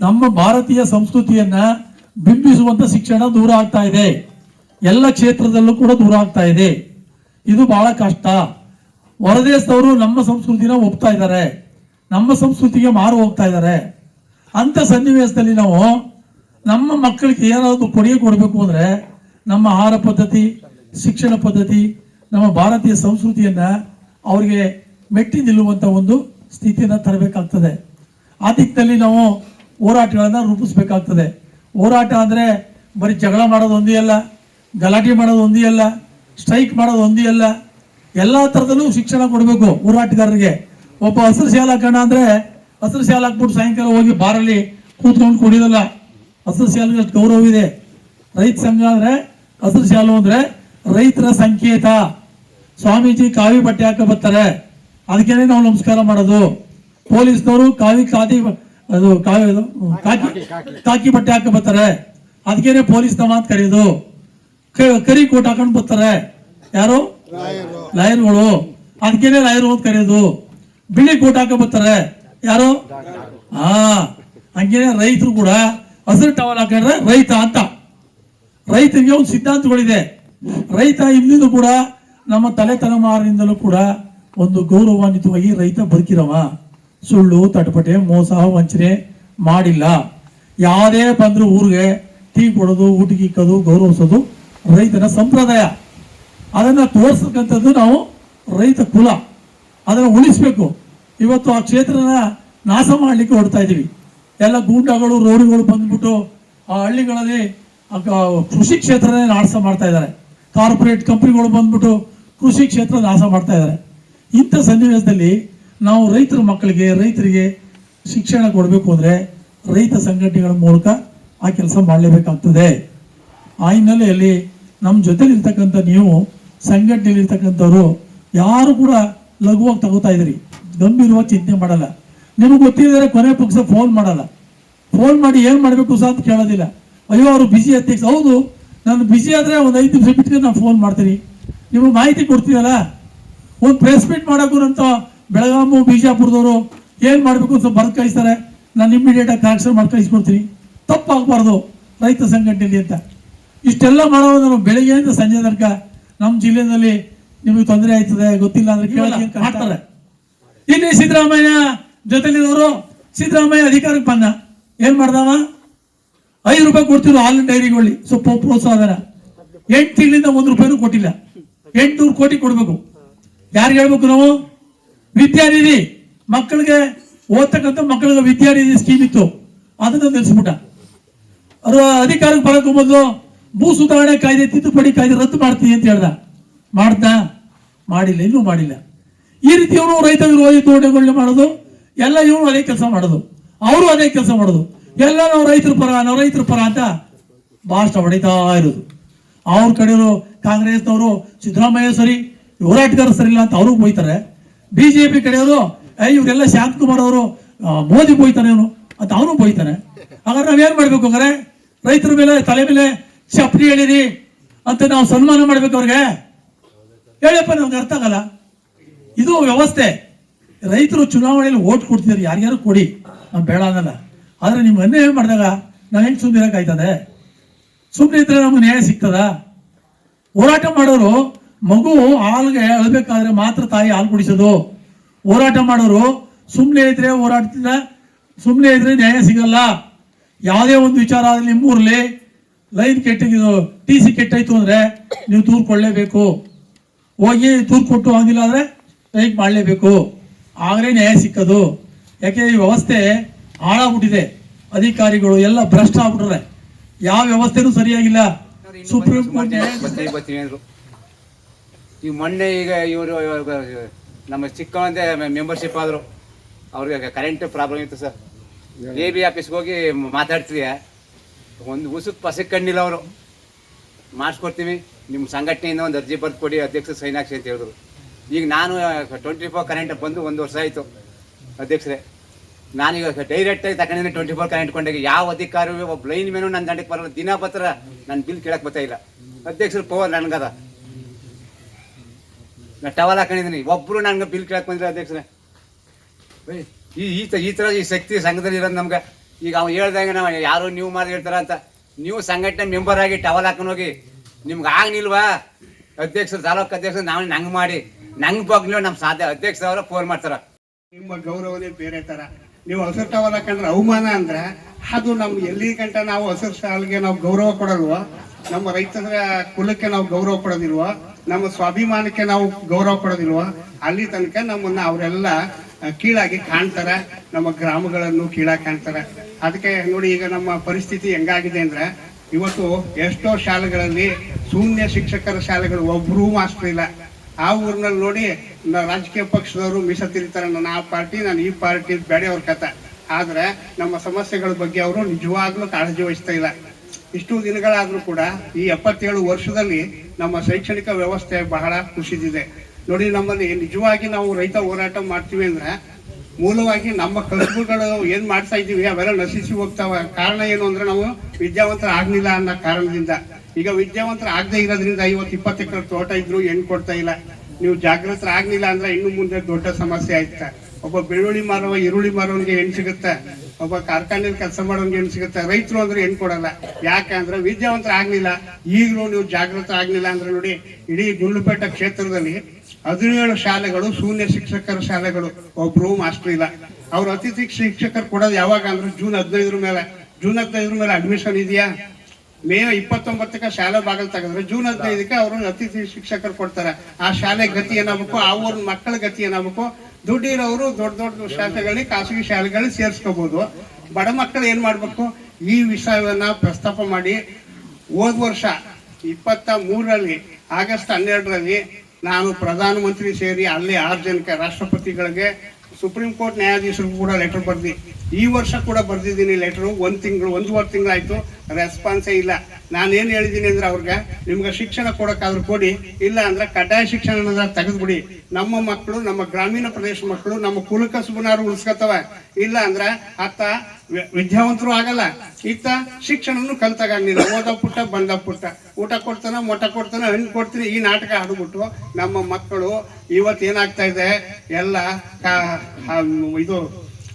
ನಮ್ಮ ಭಾರತೀಯ ಸಂಸ್ಕೃತಿಯನ್ನ ಬಿಂಬಿಸುವಂತ ಶಿಕ್ಷಣ ದೂರ ಆಗ್ತಾ ಇದೆ. ಎಲ್ಲ ಕ್ಷೇತ್ರದಲ್ಲೂ ಕೂಡ ದೂರ ಆಗ್ತಾ ಇದೆ. ಇದು ಬಹಳ ಕಷ್ಟ. ಹೊರದೇಶದವರು ನಮ್ಮ ಸಂಸ್ಕೃತಿನ ಒಪ್ತಾ ಇದ್ದಾರೆ. ನಮ್ಮ ಸಂಸ್ಕೃತಿಗೆ ಮಾರು ಹೋಗ್ತಾ ಇದ್ದಾರೆ. ಅಂತ ಸನ್ನಿವೇಶದಲ್ಲಿ ನಾವು ನಮ್ಮ ಮಕ್ಕಳಿಗೆ ಏನಾದರೂ ಕೊಡುಗೆ ಕೊಡಬೇಕು ಅಂದ್ರೆ ನಮ್ಮ ಆಹಾರ ಪದ್ಧತಿ, ಶಿಕ್ಷಣ ಪದ್ಧತಿ, ನಮ್ಮ ಭಾರತೀಯ ಸಂಸ್ಕೃತಿಯನ್ನ ಅವರಿಗೆ ಮೆಟ್ಟಿ ನಿಲ್ಲುವಂತ ಒಂದು ಸ್ಥಿತಿಯನ್ನ ತರಬೇಕಾಗ್ತದೆ. ಆ ದಿಕ್ಕಿನಲ್ಲಿ ನಾವು ಹೋರಾಟಗಳನ್ನ ರೂಪಿಸ್ಬೇಕಾಗ್ತದೆ. ಹೋರಾಟ ಅಂದರೆ ಬರೀ ಜಗಳ ಮಾಡೋದು ಒಂದೇ ಅಲ್ಲ, ಗಲಾಟೆ ಮಾಡೋದು ಒಂದೇ ಅಲ್ಲ, ಸ್ಟ್ರೈಕ್ ಮಾಡೋದು ಒಂದೇ ಅಲ್ಲ. ಎಲ್ಲ ಥರದಲ್ಲೂ ಶಿಕ್ಷಣ ಕೊಡಬೇಕು ಹೋರಾಟಗಾರರಿಗೆ. ಒಬ್ಬ ಹಸಿರು ಶಾಲೆ ಹಾಕೋಣ ಅಂದರೆ ಹಸಿರು ಶಾಲೆ ಹಾಕ್ಬಿಟ್ಟು ಸಾಯಂಕಾಲ ಹೋಗಿ ಬಾರಲ್ಲಿ ಕೂತ್ಕೊಂಡು ಕುಡಿಯೋದಲ್ಲ ಹಸಿರು ಶಾಲೆಗೆ ಅಷ್ಟು ಗೌರವ ಇದೆ. ರೈತ ಸಂಘ ಅಂದರೆ ಹಸಿರು ಶಾಲು ಅಂದರೆ ರೈತರ ಸಂಕೇತ. ಸ್ವಾಮೀಜಿ ಕಾವಿ ಬಟ್ಟೆ ಹಾಕ ಬರ್ತಾರೆ. ಅದಕ್ಕೇನೆ ನಾವು ನಮಸ್ಕಾರ ಮಾಡೋದು. ಪೊಲೀಸ್ನವರು ಕಾವಿ ಖಾದಿ ಅದು ಕಾಕಿ ಕಾಕಿ. ಬಟ್ಟೆ ಹಾಕ ಬರ್ತಾರೆ. ಅದಕ್ಕೇನೆ ಪೊಲೀಸ್ ನಮ್ಮ ಅಂತ ಕರೆಯೋದು ಕರಿ ಕೋಟ್ ಹಾಕೊಂಡು ಬರ್ತಾರೆ. ಯಾರು? ಲಾಯರ್ಗಳು. ಅದಕ್ಕೇನೆ ಲಾಯರ್ ಅಂತ ಕರೆಯೋದು ಬಿಳಿ ಕೋಟ್ ಹಾಕ ಬರ್ತಾರೆ. ಯಾರು? ಹಾ ಹಂಗೇನೆ ರೈತರು ಕೂಡ ಹಸಿರು ಟವಲ್ ಹಾಕೊಂಡ್ರೆ ರೈತ ಅಂತ. ರೈತರಿಗೆ ಒಂದು ಸಿದ್ಧಾಂತಗಳಿದೆ. ರೈತ ಇಂದಿನ ಕೂಡ ನಮ್ಮ ತಲೆ ತಲೆಮಾರಿನಿಂದಲೂ ಕೂಡ ಒಂದು ಗೌರವಾನ್ವಿತವಾಗಿ ರೈತ ಬದುಕಿರವ ಸುಳ್ಳು, ತಟಪಟೆ, ಮೋಸ, ವಂಚನೆ ಮಾಡಿಲ್ಲ. ಯಾವುದೇ ಬಂದ್ರು ಊರಿಗೆ ಟೀ ಕೊಡೋದು, ಊಟಕ್ಕೆ ಇಕ್ಕೋದು, ಗೌರವಿಸೋದು ರೈತನ ಸಂಪ್ರದಾಯ. ಅದನ್ನು ತೋರಿಸ್ತಕ್ಕಂಥದ್ದು ನಾವು ರೈತ ಕುಲ. ಅದನ್ನು ಉಳಿಸ್ಬೇಕು. ಇವತ್ತು ಆ ಕ್ಷೇತ್ರನ ನಾಶ ಮಾಡಲಿಕ್ಕೆ ಹೊಡ್ತಾ ಇದ್ದೀವಿ ಎಲ್ಲ ಗೂಂಡಗಳು, ರೋಡಿಗಳು ಬಂದ್ಬಿಟ್ಟು ಆ ಹಳ್ಳಿಗಳಲ್ಲಿ ಕೃಷಿ ಕ್ಷೇತ್ರನೇ ನಾಶ ಮಾಡ್ತಾ ಇದ್ದಾರೆ. ಕಾರ್ಪೊರೇಟ್ ಕಂಪ್ನಿಗಳು ಬಂದ್ಬಿಟ್ಟು ಕೃಷಿ ಕ್ಷೇತ್ರ ನಾಶ ಮಾಡ್ತಾ ಇದ್ದಾರೆ. ಇಂಥ ಸನ್ನಿವೇಶದಲ್ಲಿ ನಾವು ರೈತರ ಮಕ್ಕಳಿಗೆ, ರೈತರಿಗೆ ಶಿಕ್ಷಣ ಕೊಡಬೇಕು ಅಂದ್ರೆ ರೈತ ಸಂಘಟನೆಗಳ ಮೂಲಕ ಆ ಕೆಲಸ ಮಾಡಲೇಬೇಕಾಗ್ತದೆ. ಆ ಹಿನ್ನೆಲೆಯಲ್ಲಿ ನಮ್ಮ ಜೊತೆಲಿರ್ತಕ್ಕಂಥ ನೀವು ಸಂಘಟನೆಯಲ್ಲಿ ಇರ್ತಕ್ಕಂಥವ್ರು ಯಾರು ಕೂಡ ಲಘುವಾಗಿ ತಗೋತಾ ಇದ್ರಿ ಗಂಭೀರವಾಗಿ ಚಿಂತೆ ಮಾಡಲ್ಲ. ನಿಮಗೆ ಗೊತ್ತಿದ್ರೆ ಕೊನೆ ಪಕ್ಷ ಫೋನ್ ಮಾಡಲ್ಲ. ಫೋನ್ ಮಾಡಿ ಏನು ಮಾಡಬೇಕು ಸಹ ಅಂತ ಕೇಳೋದಿಲ್ಲ. ಅಯ್ಯೋ, ಅವರು ಬಿಸಿ ಅಧ್ಯಕ್ಷ ಹೌದು, ನಾನು ಬಿಸಿ ಆದರೆ ಒಂದು ಐದು ನಿಮಿಷ ಬಿಟ್ಟು ನಾನು ಫೋನ್ ಮಾಡ್ತೀನಿ. ನಿಮಗೆ ಮಾಹಿತಿ ಕೊಡ್ತೀವಲ್ಲ ಒಂದು ಪ್ರೆಸ್ ಮೀಟ್ ಮಾಡೋಕ್ಕೂ ಬೆಳಗಾಮು ಬಿಜಾಪುರದವರು ಏನ್ ಮಾಡಬೇಕು ಅಂತ ಬರ್ದು ಕಳಿಸ್ತಾರೆ. ನಾನು ಇಮಿಡಿಯೇಟ್ ಆಗಿ ಕರೆಕ್ಷನ್ ಮಾಡಿ ಕಳಿಸ್ಕೊಡ್ತೀನಿ ತಪ್ಪಾಗಬಾರ್ದು ರೈತ ಸಂಘಟನೆಯಲ್ಲಿ ಅಂತ. ಇಷ್ಟೆಲ್ಲ ಮಾಡೋದು ನಾವು ಬೆಳಗ್ಗೆಯಿಂದ ಸಂಜೆ ತನಕ. ನಮ್ಮ ಜಿಲ್ಲೆಯಲ್ಲಿ ನಿಮಗೆ ತೊಂದರೆ ಆಯ್ತದೆ ಗೊತ್ತಿಲ್ಲ ಅಂದ್ರೆ ಕೇಳಿ ಮಾಡ್ತಾರೆ. ಇಲ್ಲಿ ಸಿದ್ದರಾಮಯ್ಯ ಜೊತೆಲಿರೋರು ಸಿದ್ದರಾಮಯ್ಯ ಅಧಿಕಾರಕ್ಕೆ ಬಂದ. ಏನ್ ಮಾಡ್ದವ? ಐದು ರೂಪಾಯಿ ಕೊಡ್ತಿದ್ರು ಹಾಲಿನ ಡೈರಿಗಳಲ್ಲಿ ಸ್ವಲ್ಪ ಪ್ರೋತ್ಸಾಹನ ಎಂಟು ತಿಂಗಳಿಂದ ಒಂದು ರೂಪಾಯಿನೂ ಕೊಟ್ಟಿಲ್ಲ. ಎಂಟುನೂರು ಕೋಟಿ ಕೊಡಬೇಕು. ಯಾರು ಹೇಳ್ಬೇಕು ನಾವು? ವಿದ್ಯಾನಿಧಿ, ಮಕ್ಕಳಿಗೆ ಓದ್ತಕ್ಕಂಥ ಮಕ್ಕಳಿಗೆ ವಿದ್ಯಾನಿಧಿ ಸ್ಕೀಮ್ ಇತ್ತು. ಅದನ್ನ ನಿಲ್ಲಿಸ್ಬಿಟ್ಟ ಅವರು ಅಧಿಕಾರಕ್ಕೆ ಬರಕ್ಕೆ ಮೊದಲು ಭೂ ಸುಧಾರಣೆ ಕಾಯ್ದೆ, ತಿದ್ದುಪಡಿ ಕಾಯ್ದೆ ರದ್ದು ಮಾಡ್ತೀನಿ ಅಂತ ಹೇಳ್ದ. ಮಾಡ್ದ ಮಾಡಿಲ್ಲ, ಇನ್ನೂ ಮಾಡಿಲ್ಲ. ಈ ರೀತಿ ಇವರು ರೈತ ವಿರೋಧಿ ಧೋರಣೆಗಳನ್ನ ಮಾಡೋದು, ಎಲ್ಲ ಇವರು ಅದೇ ಕೆಲಸ ಮಾಡೋದು. ಅವರು ಅದೇ ಕೆಲಸ ಮಾಡೋದು. ಎಲ್ಲ ನಾವು ರೈತರ ಪರ, ನಾವು ರೈತರ ಪರ ಅಂತ ಭಾಷಣ ಹೊಡಿತಾ ಇರೋದು. ಅವ್ರ ಕಡೆಯವರು ಕಾಂಗ್ರೆಸ್ನವರು, ಸಿದ್ದರಾಮಯ್ಯ ಸರಿ ಹೋರಾಟಗಾರ ಸರಿ ಇಲ್ಲ ಅಂತ ಅವರು ಬೈತಾರೆ. ಬಿಜೆಪಿ ಕಡೆಯವರು, ಏ, ಇವರೆಲ್ಲ ಶಾಂತಕುಮಾರ್ ಅವರು ಮೋದಿ ಬೋಯ್ತಾನೆ ಅವನು. ಅಂತ ಅವನು ಬೋಯ್ತಾನೆ. ಹಾಗಾದ್ರೆ ನಾವೇನು ಮಾಡ್ಬೇಕು ಅಂದ್ರೆ ರೈತರ ಮೇಲೆ, ತಲೆ ಮೇಲೆ ಚಪ್ಪಲಿ ಹೇಳಿರಿ ಅಂತ ನಾವು ಸನ್ಮಾನ ಮಾಡ್ಬೇಕು ಅವ್ರಿಗೆ? ಹೇಳಪ್ಪ, ನಮ್ಗೆ ಅರ್ಥ ಆಗಲ್ಲ. ಇದು ವ್ಯವಸ್ಥೆ. ರೈತರು ಚುನಾವಣೆಯಲ್ಲಿ ಓಟ್ ಕೊಡ್ತಿದ್ದಾರೆ, ಯಾರ್ಯಾರು ಕೊಡಿ. ನಾವು ಬೇಡ ಅನ್ನಲ್ಲ ಆದ್ರೆ ನಿಮ್ಗೆ ಏನು ಮಾಡಿದಾಗ, ನಾವು ಹೆಂಗ್ ಸುಮ್ಮನೆ ಇರೋಕ್ಕಾಯ್ತದೆ ಸುಮ್ಮನೆ ಇದ್ರೆ ನಮ್ಗೆ ನ್ಯಾಯ ಸಿಗ್ತದ? ಹೋರಾಟ ಮಾಡೋರು ಮಗು ಹಾಲ್ಗೆ ಅಳಬೇಕಾದ್ರೆ ಮಾತ್ರ ತಾಯಿ ಹಾಲು ಕುಡಿಸೋದು. ಹೋರಾಟ ಮಾಡೋರು ಸುಮ್ಮನೆ ಇದ್ರೆ ಹೋರಾಟದಿಂದ ಸುಮ್ಮನೆ ಇದ್ರೆ ನ್ಯಾಯ ಸಿಗಲ್ಲ. ಯಾವುದೇ ಒಂದು ವಿಚಾರ ಆಗಲಿ ನಿಮ್ಮೂರಲ್ಲಿ ಲೈನ್ ಕೆಟ್ಟಿದ್ದು ಟಿ ಸಿ ಕೆಟ್ಟಾಯ್ತು ಅಂದ್ರೆ ನೀವು ದೂರು ಕೊಡಲೇಬೇಕು ಹೋಗಿ ದೂರು ಕೊಟ್ಟು ಆಗಿಲ್ಲ ಅಂದ್ರೆ ಸ್ಟ್ರೈಕ್ ಮಾಡಲೇಬೇಕು. ಆಗಲೇ ನ್ಯಾಯ ಸಿಕ್ಕದು. ಯಾಕೆ ಈ ವ್ಯವಸ್ಥೆ ಹಾಳಾಗ್ಬಿಟ್ಟಿದೆ. ಅಧಿಕಾರಿಗಳು ಎಲ್ಲ ಭ್ರಷ್ಟ ಆಗ್ಬಿಟ್ರೆ. ಯಾವ ವ್ಯವಸ್ಥೆನೂ ಸರಿಯಾಗಿಲ್ಲ. ಸುಪ್ರೀಂ ಕೋರ್ಟ್ ನ್ಯಾಯ ಬರ್ತೀನಿ ಬರ್ತೀನಿ ಅಂದರು ಈಗ ಮೊನ್ನೆ ಈಗ ಇವರು ನಮ್ಮ ಚಿಕ್ಕವಂದೆ ಮೆಂಬರ್ಶಿಪ್ ಆದರು. ಅವ್ರಿಗೆ ಕರೆಂಟ್ ಪ್ರಾಬ್ಲಮ್ ಇತ್ತು ಸರ್. ಎ ಬಿ ಆಫೀಸ್ಗೆ ಹೋಗಿ ಮಾತಾಡ್ತೀವಿ ಒಂದು ಉಸುಕ್ ಪಸಕ್ಕೆ ಕಣ್ಣಿಲ್ಲ ಅವರು. ಮಾಡಿಸ್ಕೊಡ್ತೀವಿ ನಿಮ್ಮ ಸಂಘಟನೆಯಿಂದ ಒಂದು ಅರ್ಜಿ ಬರ್ದು ಕೊಡಿ ಅಧ್ಯಕ್ಷ ಸೈನ್ ಹಾಕ್ಸಿ ಅಂತ ಹೇಳಿದ್ರು. ಈಗ ನಾನು ಟ್ವೆಂಟಿ ಫೋರ್ ಕರೆಂಟ್ ಬಂದು ಒಂದು ವರ್ಷ ಆಯಿತು ಅಧ್ಯಕ್ಷರೇ. ನಾನೀಗ ಡೈರೆಕ್ಟಾಗಿ ತಗೊಂಡಿದ್ದೀನಿ ಟ್ವೆಂಟಿ ಫೋರ್ ಕರೆಂಟ್ ಕೊಂಡಾಗ. ಯಾವ ಅಧಿಕಾರಿ ಒಬ್ಬ ಲೈನ್ ಮೇನು ನನ್ನ ದಂಡಕ್ಕೆ ಬರಲ್ಲ. ದಿನ ಬತ್ತರ ನನ್ನ ಬಿಲ್ ಕೇಳಕ್ಕೆ ಬರ್ತಾ ಇಲ್ಲ. ಅಧ್ಯಕ್ಷರು ಪವರ್ ನನಗದ. ನಾ ಟವಲ್ ಹಾಕೊಂಡಿದ್ದೀನಿ ಒಬ್ಬರು ನನಗೆ ಬಿಲ್ ಕೇಳಕ್ಕೆ ಬಂದಿರ ಅಧ್ಯಕ್ಷರೇ. ಈ ಈ ಈ ಥರ ಈ ಶಕ್ತಿ ಸಂಘದಲ್ಲಿ ಇರೋದು ನಮ್ಗೆ. ಈಗ ಅವ್ನು ಹೇಳ್ದಂಗೆ ನಾವು ಯಾರು ನೀವು ಮಾಡಿ ಹೇಳ್ತಾರ ಅಂತ. ನೀವು ಸಂಘಟನೆ ಮೆಂಬರ್ ಆಗಿ ಟವಲ್ ಹಾಕೊಂಡು ಹೋಗಿ, ನಿಮ್ಗೆ ಆಗ್ನಿಲ್ವಾ? ಅಧ್ಯಕ್ಷರು, ತಾಲೂಕು ಅಧ್ಯಕ್ಷರು, ನಾವು ನಂಗೆ ಮಾಡಿ. ನಂಗೆ ಬಗ್ಲು ನಮ್ಮ ಸಾಧ್ಯ. ಅಧ್ಯಕ್ಷ ಅವರು ಫೋನ್ ಮಾಡ್ತಾರ. ನಿಮ್ಮ ಗೌರವನೇ ಬೇರೆ ತರ. ನೀವು ಹಸಿರು ಟವಲ್ ಹಾಕೊಂಡ್ರೆ ಅವಮಾನ ಅಂದ್ರೆ ಅದು ನಮ್ಗೆ ಎಲ್ಲಿ ಗಂಟ ನಾವು ಹಸಿರು ಸಾಲಿಗೆ ನಾವು ಗೌರವ ಕೊಡಲ್ವಾ, ನಮ್ಮ ರೈತರ ಕುಲಕ್ಕೆ ನಾವು ಗೌರವ ಕೊಡೋದಿಲ್ವೋ ನಮ್ಮ ಸ್ವಾಭಿಮಾನಕ್ಕೆ ನಾವು ಗೌರವ ಕೊಡೋದಿಲ್ವೋ? ಅಲ್ಲಿ ತನಕ ನಮ್ಮನ್ನ ಅವರೆಲ್ಲ ಕೀಳಾಗಿ ಕಾಣ್ತಾರೆ. ನಮ್ಮ ಗ್ರಾಮಗಳನ್ನು ಕೀಳಾಗಿ ಕಾಣ್ತಾರೆ. ಅದಕ್ಕೆ ನೋಡಿ ಈಗ ನಮ್ಮ ಪರಿಸ್ಥಿತಿ ಹೆಂಗಾಗಿದೆ ಅಂದ್ರೆ, ಇವತ್ತು ಎಷ್ಟೋ ಶಾಲೆಗಳಲ್ಲಿ ಶೂನ್ಯ ಶಿಕ್ಷಕರ ಶಾಲೆಗಳು ಒಬ್ಬರೂ ಮಾಸ್ಟರ್ ಇಲ್ಲ. ಆ ಊರಿನಲ್ಲಿ ನೋಡಿ ರಾಜಕೀಯ ಪಕ್ಷದವರು ಮೀಸ ತಿರುತ್ತಾರೆ ನಾನು ಆ ಪಾರ್ಟಿ, ನಾನು ಈ ಪಾರ್ಟಿ, ಬೇಡ ಅವ್ರ ಕತೆ. ಆದ್ರೆ ನಮ್ಮ ಸಮಸ್ಯೆಗಳ ಬಗ್ಗೆ ಅವರು ನಿಜವಾಗ್ಲೂ ಕಾಳಜಿ ವಹಿಸ್ತಾ ಇಲ್ಲ. ಇಷ್ಟು ದಿನಗಳಾದರೂ ಕೂಡ ಈ ಎಪ್ಪತ್ತೇಳು ವರ್ಷದಲ್ಲಿ ನಮ್ಮ ಶೈಕ್ಷಣಿಕ ವ್ಯವಸ್ಥೆ ಬಹಳ ಕುಸಿದಿದೆ. ನೋಡಿ, ನಮ್ಮಲ್ಲಿ ನಿಜವಾಗಿ ನಾವು ರೈತ ಹೋರಾಟ ಮಾಡ್ತೀವಿ ಅಂದ್ರೆ ಮೂಲವಾಗಿ ನಮ್ಮ ಕಸುಬುಗಳು ಏನ್ ಮಾಡ್ತಾ ಇದೀವಿ ಅವೆಲ್ಲ ನಶಿಸಿ ಹೋಗ್ತಾವ ಕಾರಣ ಏನು ಅಂದ್ರೆ ನಾವು ವಿದ್ಯಾವಂತರ ಆಗ್ಲಿಲ್ಲ ಅನ್ನೋ ಕಾರಣದಿಂದ. ಈಗ ವಿದ್ಯಾವಂತರ ಆಗದೆ ಇರೋದ್ರಿಂದ ಇವತ್ತು ಇಪ್ಪತ್ತು ಎಕರೆ ತೋಟ ಇದ್ರು ಹೆಣ್ಣು ಕೊಡ್ತಾ ಇಲ್ಲ. ನೀವು ಜಾಗೃತರ ಆಗ್ಲಿಲ್ಲ ಅಂದ್ರೆ ಇನ್ನು ಮುಂದೆ ದೊಡ್ಡ ಸಮಸ್ಯೆ ಆಯ್ತಾ? ಒಬ್ಬ ಬೆಳ್ಳುಳ್ಳಿ ಮಾರುವ, ಈರುಳ್ಳಿ ಮಾರುವವನಿಗೆ ಹೆಣ್ಣು ಸಿಗುತ್ತೆ? ಒಬ್ಬ ಕಾರ್ಖಾನೆಯಲ್ಲಿ ಕೆಲಸ ಮಾಡೋನ್ ಏನು ಸಿಗುತ್ತೆ? ರೈತರು ಅಂದ್ರೆ ಏನ್ ಕೊಡಲ್ಲ. ಯಾಕಂದ್ರೆ ವಿದ್ಯಾವಂತರ ಆಗ್ಲಿಲ್ಲ ಈಗಲೂ ನೀವು ಜಾಗೃತ ಆಗ್ಲಿಲ್ಲ ಅಂದ್ರೆ ನೋಡಿ, ಇಡೀ ಗುಂಡ್ಲುಪೇಟ ಕ್ಷೇತ್ರದಲ್ಲಿ ಹದಿನೇಳು ಶಾಲೆಗಳು, ಶೂನ್ಯ ಶಿಕ್ಷಕರ ಶಾಲೆಗಳು. ಒಬ್ರು ಮಾಸ್ಟರ್ ಇಲ್ಲ. ಅವ್ರ ಅತಿಥಿ ಶಿಕ್ಷಕರು ಕೊಡೋದು ಯಾವಾಗ ಅಂದ್ರೆ ಜೂನ್ ಹದಿನೈದರ ಮೇಲೆ. ಜೂನ್ ಹದಿನೈದರ ಮೇಲೆ ಅಡ್ಮಿಷನ್ ಇದೆಯಾ? ಮೇ ಇಪ್ಪತ್ತೊಂಬತ್ತಕ್ಕೆ ಶಾಲೆ ಬಾಗಿಲು ತಗದ್ರೆ ಜೂನ್ ಹದಿನೈದಕ್ಕೆ ಅವರು ಅತಿಥಿ ಶಿಕ್ಷಕರು ಕೊಡ್ತಾರೆ. ಆ ಶಾಲೆ ಗತಿ ಏನಾಗಬೇಕು? ಆ ಊರಿನ ಮಕ್ಕಳ ಗತಿ ಏನಾಗಬೇಕು? ದುಡ್ಡಿರೋರು ದೊಡ್ಡ ದೊಡ್ಡ ಶಾಲೆಗಳಲ್ಲಿ ಖಾಸಗಿ ಶಾಲೆಗಳಲ್ಲಿ ಸೇರಿಸ್ಕೋಬಹುದು ಬಡ ಮಕ್ಕಳು ಏನು ಮಾಡಬೇಕು? ಈ ವಿಷಯವನ್ನ ಪ್ರಸ್ತಾಪ ಮಾಡಿ ಹೋದ ವರ್ಷ ಇಪ್ಪತ್ತ ಮೂರರಲ್ಲಿ, ಆಗಸ್ಟ್ ಹನ್ನೆರಡರಲ್ಲಿ ನಾನು ಪ್ರಧಾನಮಂತ್ರಿ ಸೇರಿ ಅಲ್ಲಿ ಆರು ಜನಕ್ಕೆ ರಾಷ್ಟ್ರಪತಿಗಳಿಗೆ ಸುಪ್ರೀಂ ಕೋರ್ಟ್ ನ್ಯಾಯಾಧೀಶರು ಕೂಡ ಲೆಟರ್ ಬರ್ದಿ ಈ ವರ್ಷ ಕೂಡ ಬರ್ದಿದ್ದೀನಿ ಲೆಟರು ಒಂದು ತಿಂಗಳು, ಒಂದೂವರೆ ತಿಂಗಳಾಯ್ತು. ರೆಸ್ಪಾನ್ಸೇ ಇಲ್ಲ. ನಾನೇನು ಹೇಳಿದ್ದೀನಿ ಅಂದ್ರೆ ಅವ್ರಿಗೆ, ನಿಮ್ಗೆ ಶಿಕ್ಷಣ ಕೊಡೋಕ್ಕಾದ್ರೂ ಕೊಡಿ, ಇಲ್ಲ ಅಂದ್ರೆ ಕಡ್ಡಾಯ ಶಿಕ್ಷಣ ತೆಗೆದ್ಬಿಡಿ. ನಮ್ಮ ಮಕ್ಕಳು ನಮ್ಮ ಗ್ರಾಮೀಣ ಪ್ರದೇಶ ಮಕ್ಕಳು ನಮ್ಮ ಕುಲಕಸುಬನಾರು ಉಳಿಸ್ಕೊತವ. ಇಲ್ಲ ಅಂದ್ರೆ ಅತ್ತ ವಿದ್ಯಾವಂತರು ಆಗಲ್ಲ. ಇತ್ತ ಶಿಕ್ಷಣನು ಕಲ್ತಾಗಂಗಿಲ್ಲ ಓದ ಪುಟ್ಟ, ಬಂದ ಪುಟ್ಟ. ಊಟ ಕೊಡ್ತಾನ ಮೊಟ್ಟ ಕೊಡ್ತಾನ, ಹಣ್ಣು ಕೊಡ್ತೀನಿ, ಈ ನಾಟಕ ಆಡ್ಬಿಟ್ಟು ನಮ್ಮ ಮಕ್ಕಳು ಇವತ್ತು ಏನಾಗ್ತಾ ಇದೆ? ಎಲ್ಲ ಇದು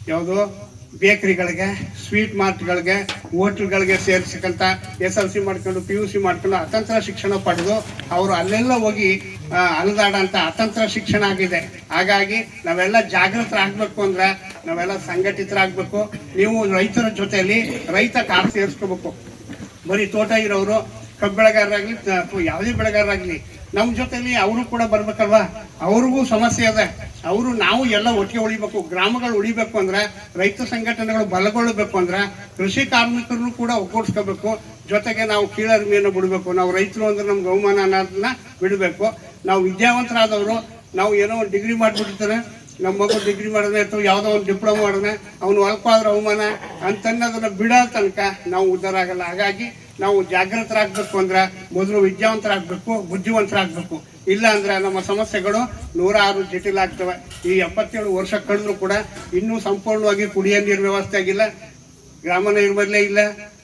ಯಾವುದು? ಬೇಕರಿಗಳಿಗೆ ಸ್ವೀಟ್ ಮಾರ್ಟ್ಗಳಿಗೆ, ಹೋಟ್ಲ್ಗಳಿಗೆ ಸೇರಿಸಕ್ಕಂಥ ಎಸ್ ಎಲ್ ಸಿ ಮಾಡ್ಕೊಂಡು ಪಿ ಯು ಸಿ ಮಾಡ್ಕೊಂಡು ಅತಂತ್ರ ಶಿಕ್ಷಣ ಪಡೆದು ಅವರು ಅಲ್ಲೆಲ್ಲ ಹೋಗಿ ಅಲದಾಡೋಂಥ ಅತಂತ್ರ ಶಿಕ್ಷಣ ಆಗಿದೆ. ಹಾಗಾಗಿ ನಾವೆಲ್ಲ ಜಾಗೃತರಾಗಬೇಕು ಅಂದರೆ ನಾವೆಲ್ಲ ಸಂಘಟಿತರಾಗಬೇಕು. ನೀವು ರೈತರ ಜೊತೆಯಲ್ಲಿ ರೈತ ಕಾರ್ ಸೇರಿಸ್ಕೋಬೇಕು. ಬರೀ ತೋಟ ಇರೋರು ಕಬ್ಬು ಬೆಳೆಗಾರರಾಗಲಿ ಯಾವುದೇ ಬೆಳೆಗಾರರಾಗಲಿ ನಮ್ಮ ಜೊತೆಯಲ್ಲಿ ಅವರು ಕೂಡ ಬರ್ಬೇಕಲ್ವಾ? ಅವ್ರಿಗೂ ಸಮಸ್ಯೆ ಇದೆ ಅವರು ನಾವು ಎಲ್ಲ ಒಟ್ಟಿಗೆ ಉಳಿಬೇಕು, ಗ್ರಾಮಗಳು ಉಳಿಬೇಕು ಅಂದ್ರೆ, ರೈತ ಸಂಘಟನೆಗಳು ಬಲಗೊಳ್ಳಬೇಕು ಅಂದ್ರೆ, ಕೃಷಿ ಕಾರ್ಮಿಕರನ್ನು ಕೂಡ ಒಗ್ಗೂಡಿಸ್ಕೋಬೇಕು. ಜೊತೆಗೆ ನಾವು ಕೀಳರಿಮೆಯನ್ನು ಬಿಡಬೇಕು. ನಾವು ರೈತರು ಅಂದ್ರೆ ನಮ್ಗೆ ಅವಮಾನ ಅನ್ನೋದನ್ನ ಬಿಡಬೇಕು. ನಾವು ವಿದ್ಯಾವಂತರಾದವರು, ನಾವು ಏನೋ ಒಂದು ಡಿಗ್ರಿ ಮಾಡಿಬಿಟ್ಟಿರ್ತಾರೆ. ನಮ್ಮ ಮಗು ಡಿಗ್ರಿ ಮಾಡಿದ್ರೆ ಅಥವಾ ಯಾವುದೋ ಒಂದು ಡಿಪ್ಲೊಮಾ ಮಾಡಿದ್ರೆ ಅವನು ಅಲ್ಪಾದ್ರ ಅವಮಾನ ಅಂತನ್ನೋದನ್ನ ಬಿಡೋ ತನಕ ನಾವು ಉದ್ಧಾರ ಆಗಲ್ಲ ಹಾಗಾಗಿ ನಾವು ಜಾಗೃತರಾಗಬೇಕು ಅಂದ್ರೆ ಮೊದಲು ವಿದ್ಯಾವಂತರಾಗಬೇಕು, ಬುದ್ಧಿವಂತರಾಗಬೇಕು. ಇಲ್ಲ ಅಂದ್ರೆ ನಮ್ಮ ಸಮಸ್ಯೆಗಳು ನೂರಾರು ಜಟಿಲಾಗ್ತವೆ. ಈ ಎಪ್ಪತ್ತೇಳು ವರ್ಷ ಕಂಡ್ರು ಕೂಡ ಇನ್ನೂ ಸಂಪೂರ್ಣವಾಗಿ ಕುಡಿಯ ನೀರು ವ್ಯವಸ್ಥೆ ಆಗಿಲ್ಲ, ಗ್ರಾಮ ನೈರ್ಮಲ್ಯ ಇಲ್ಲ.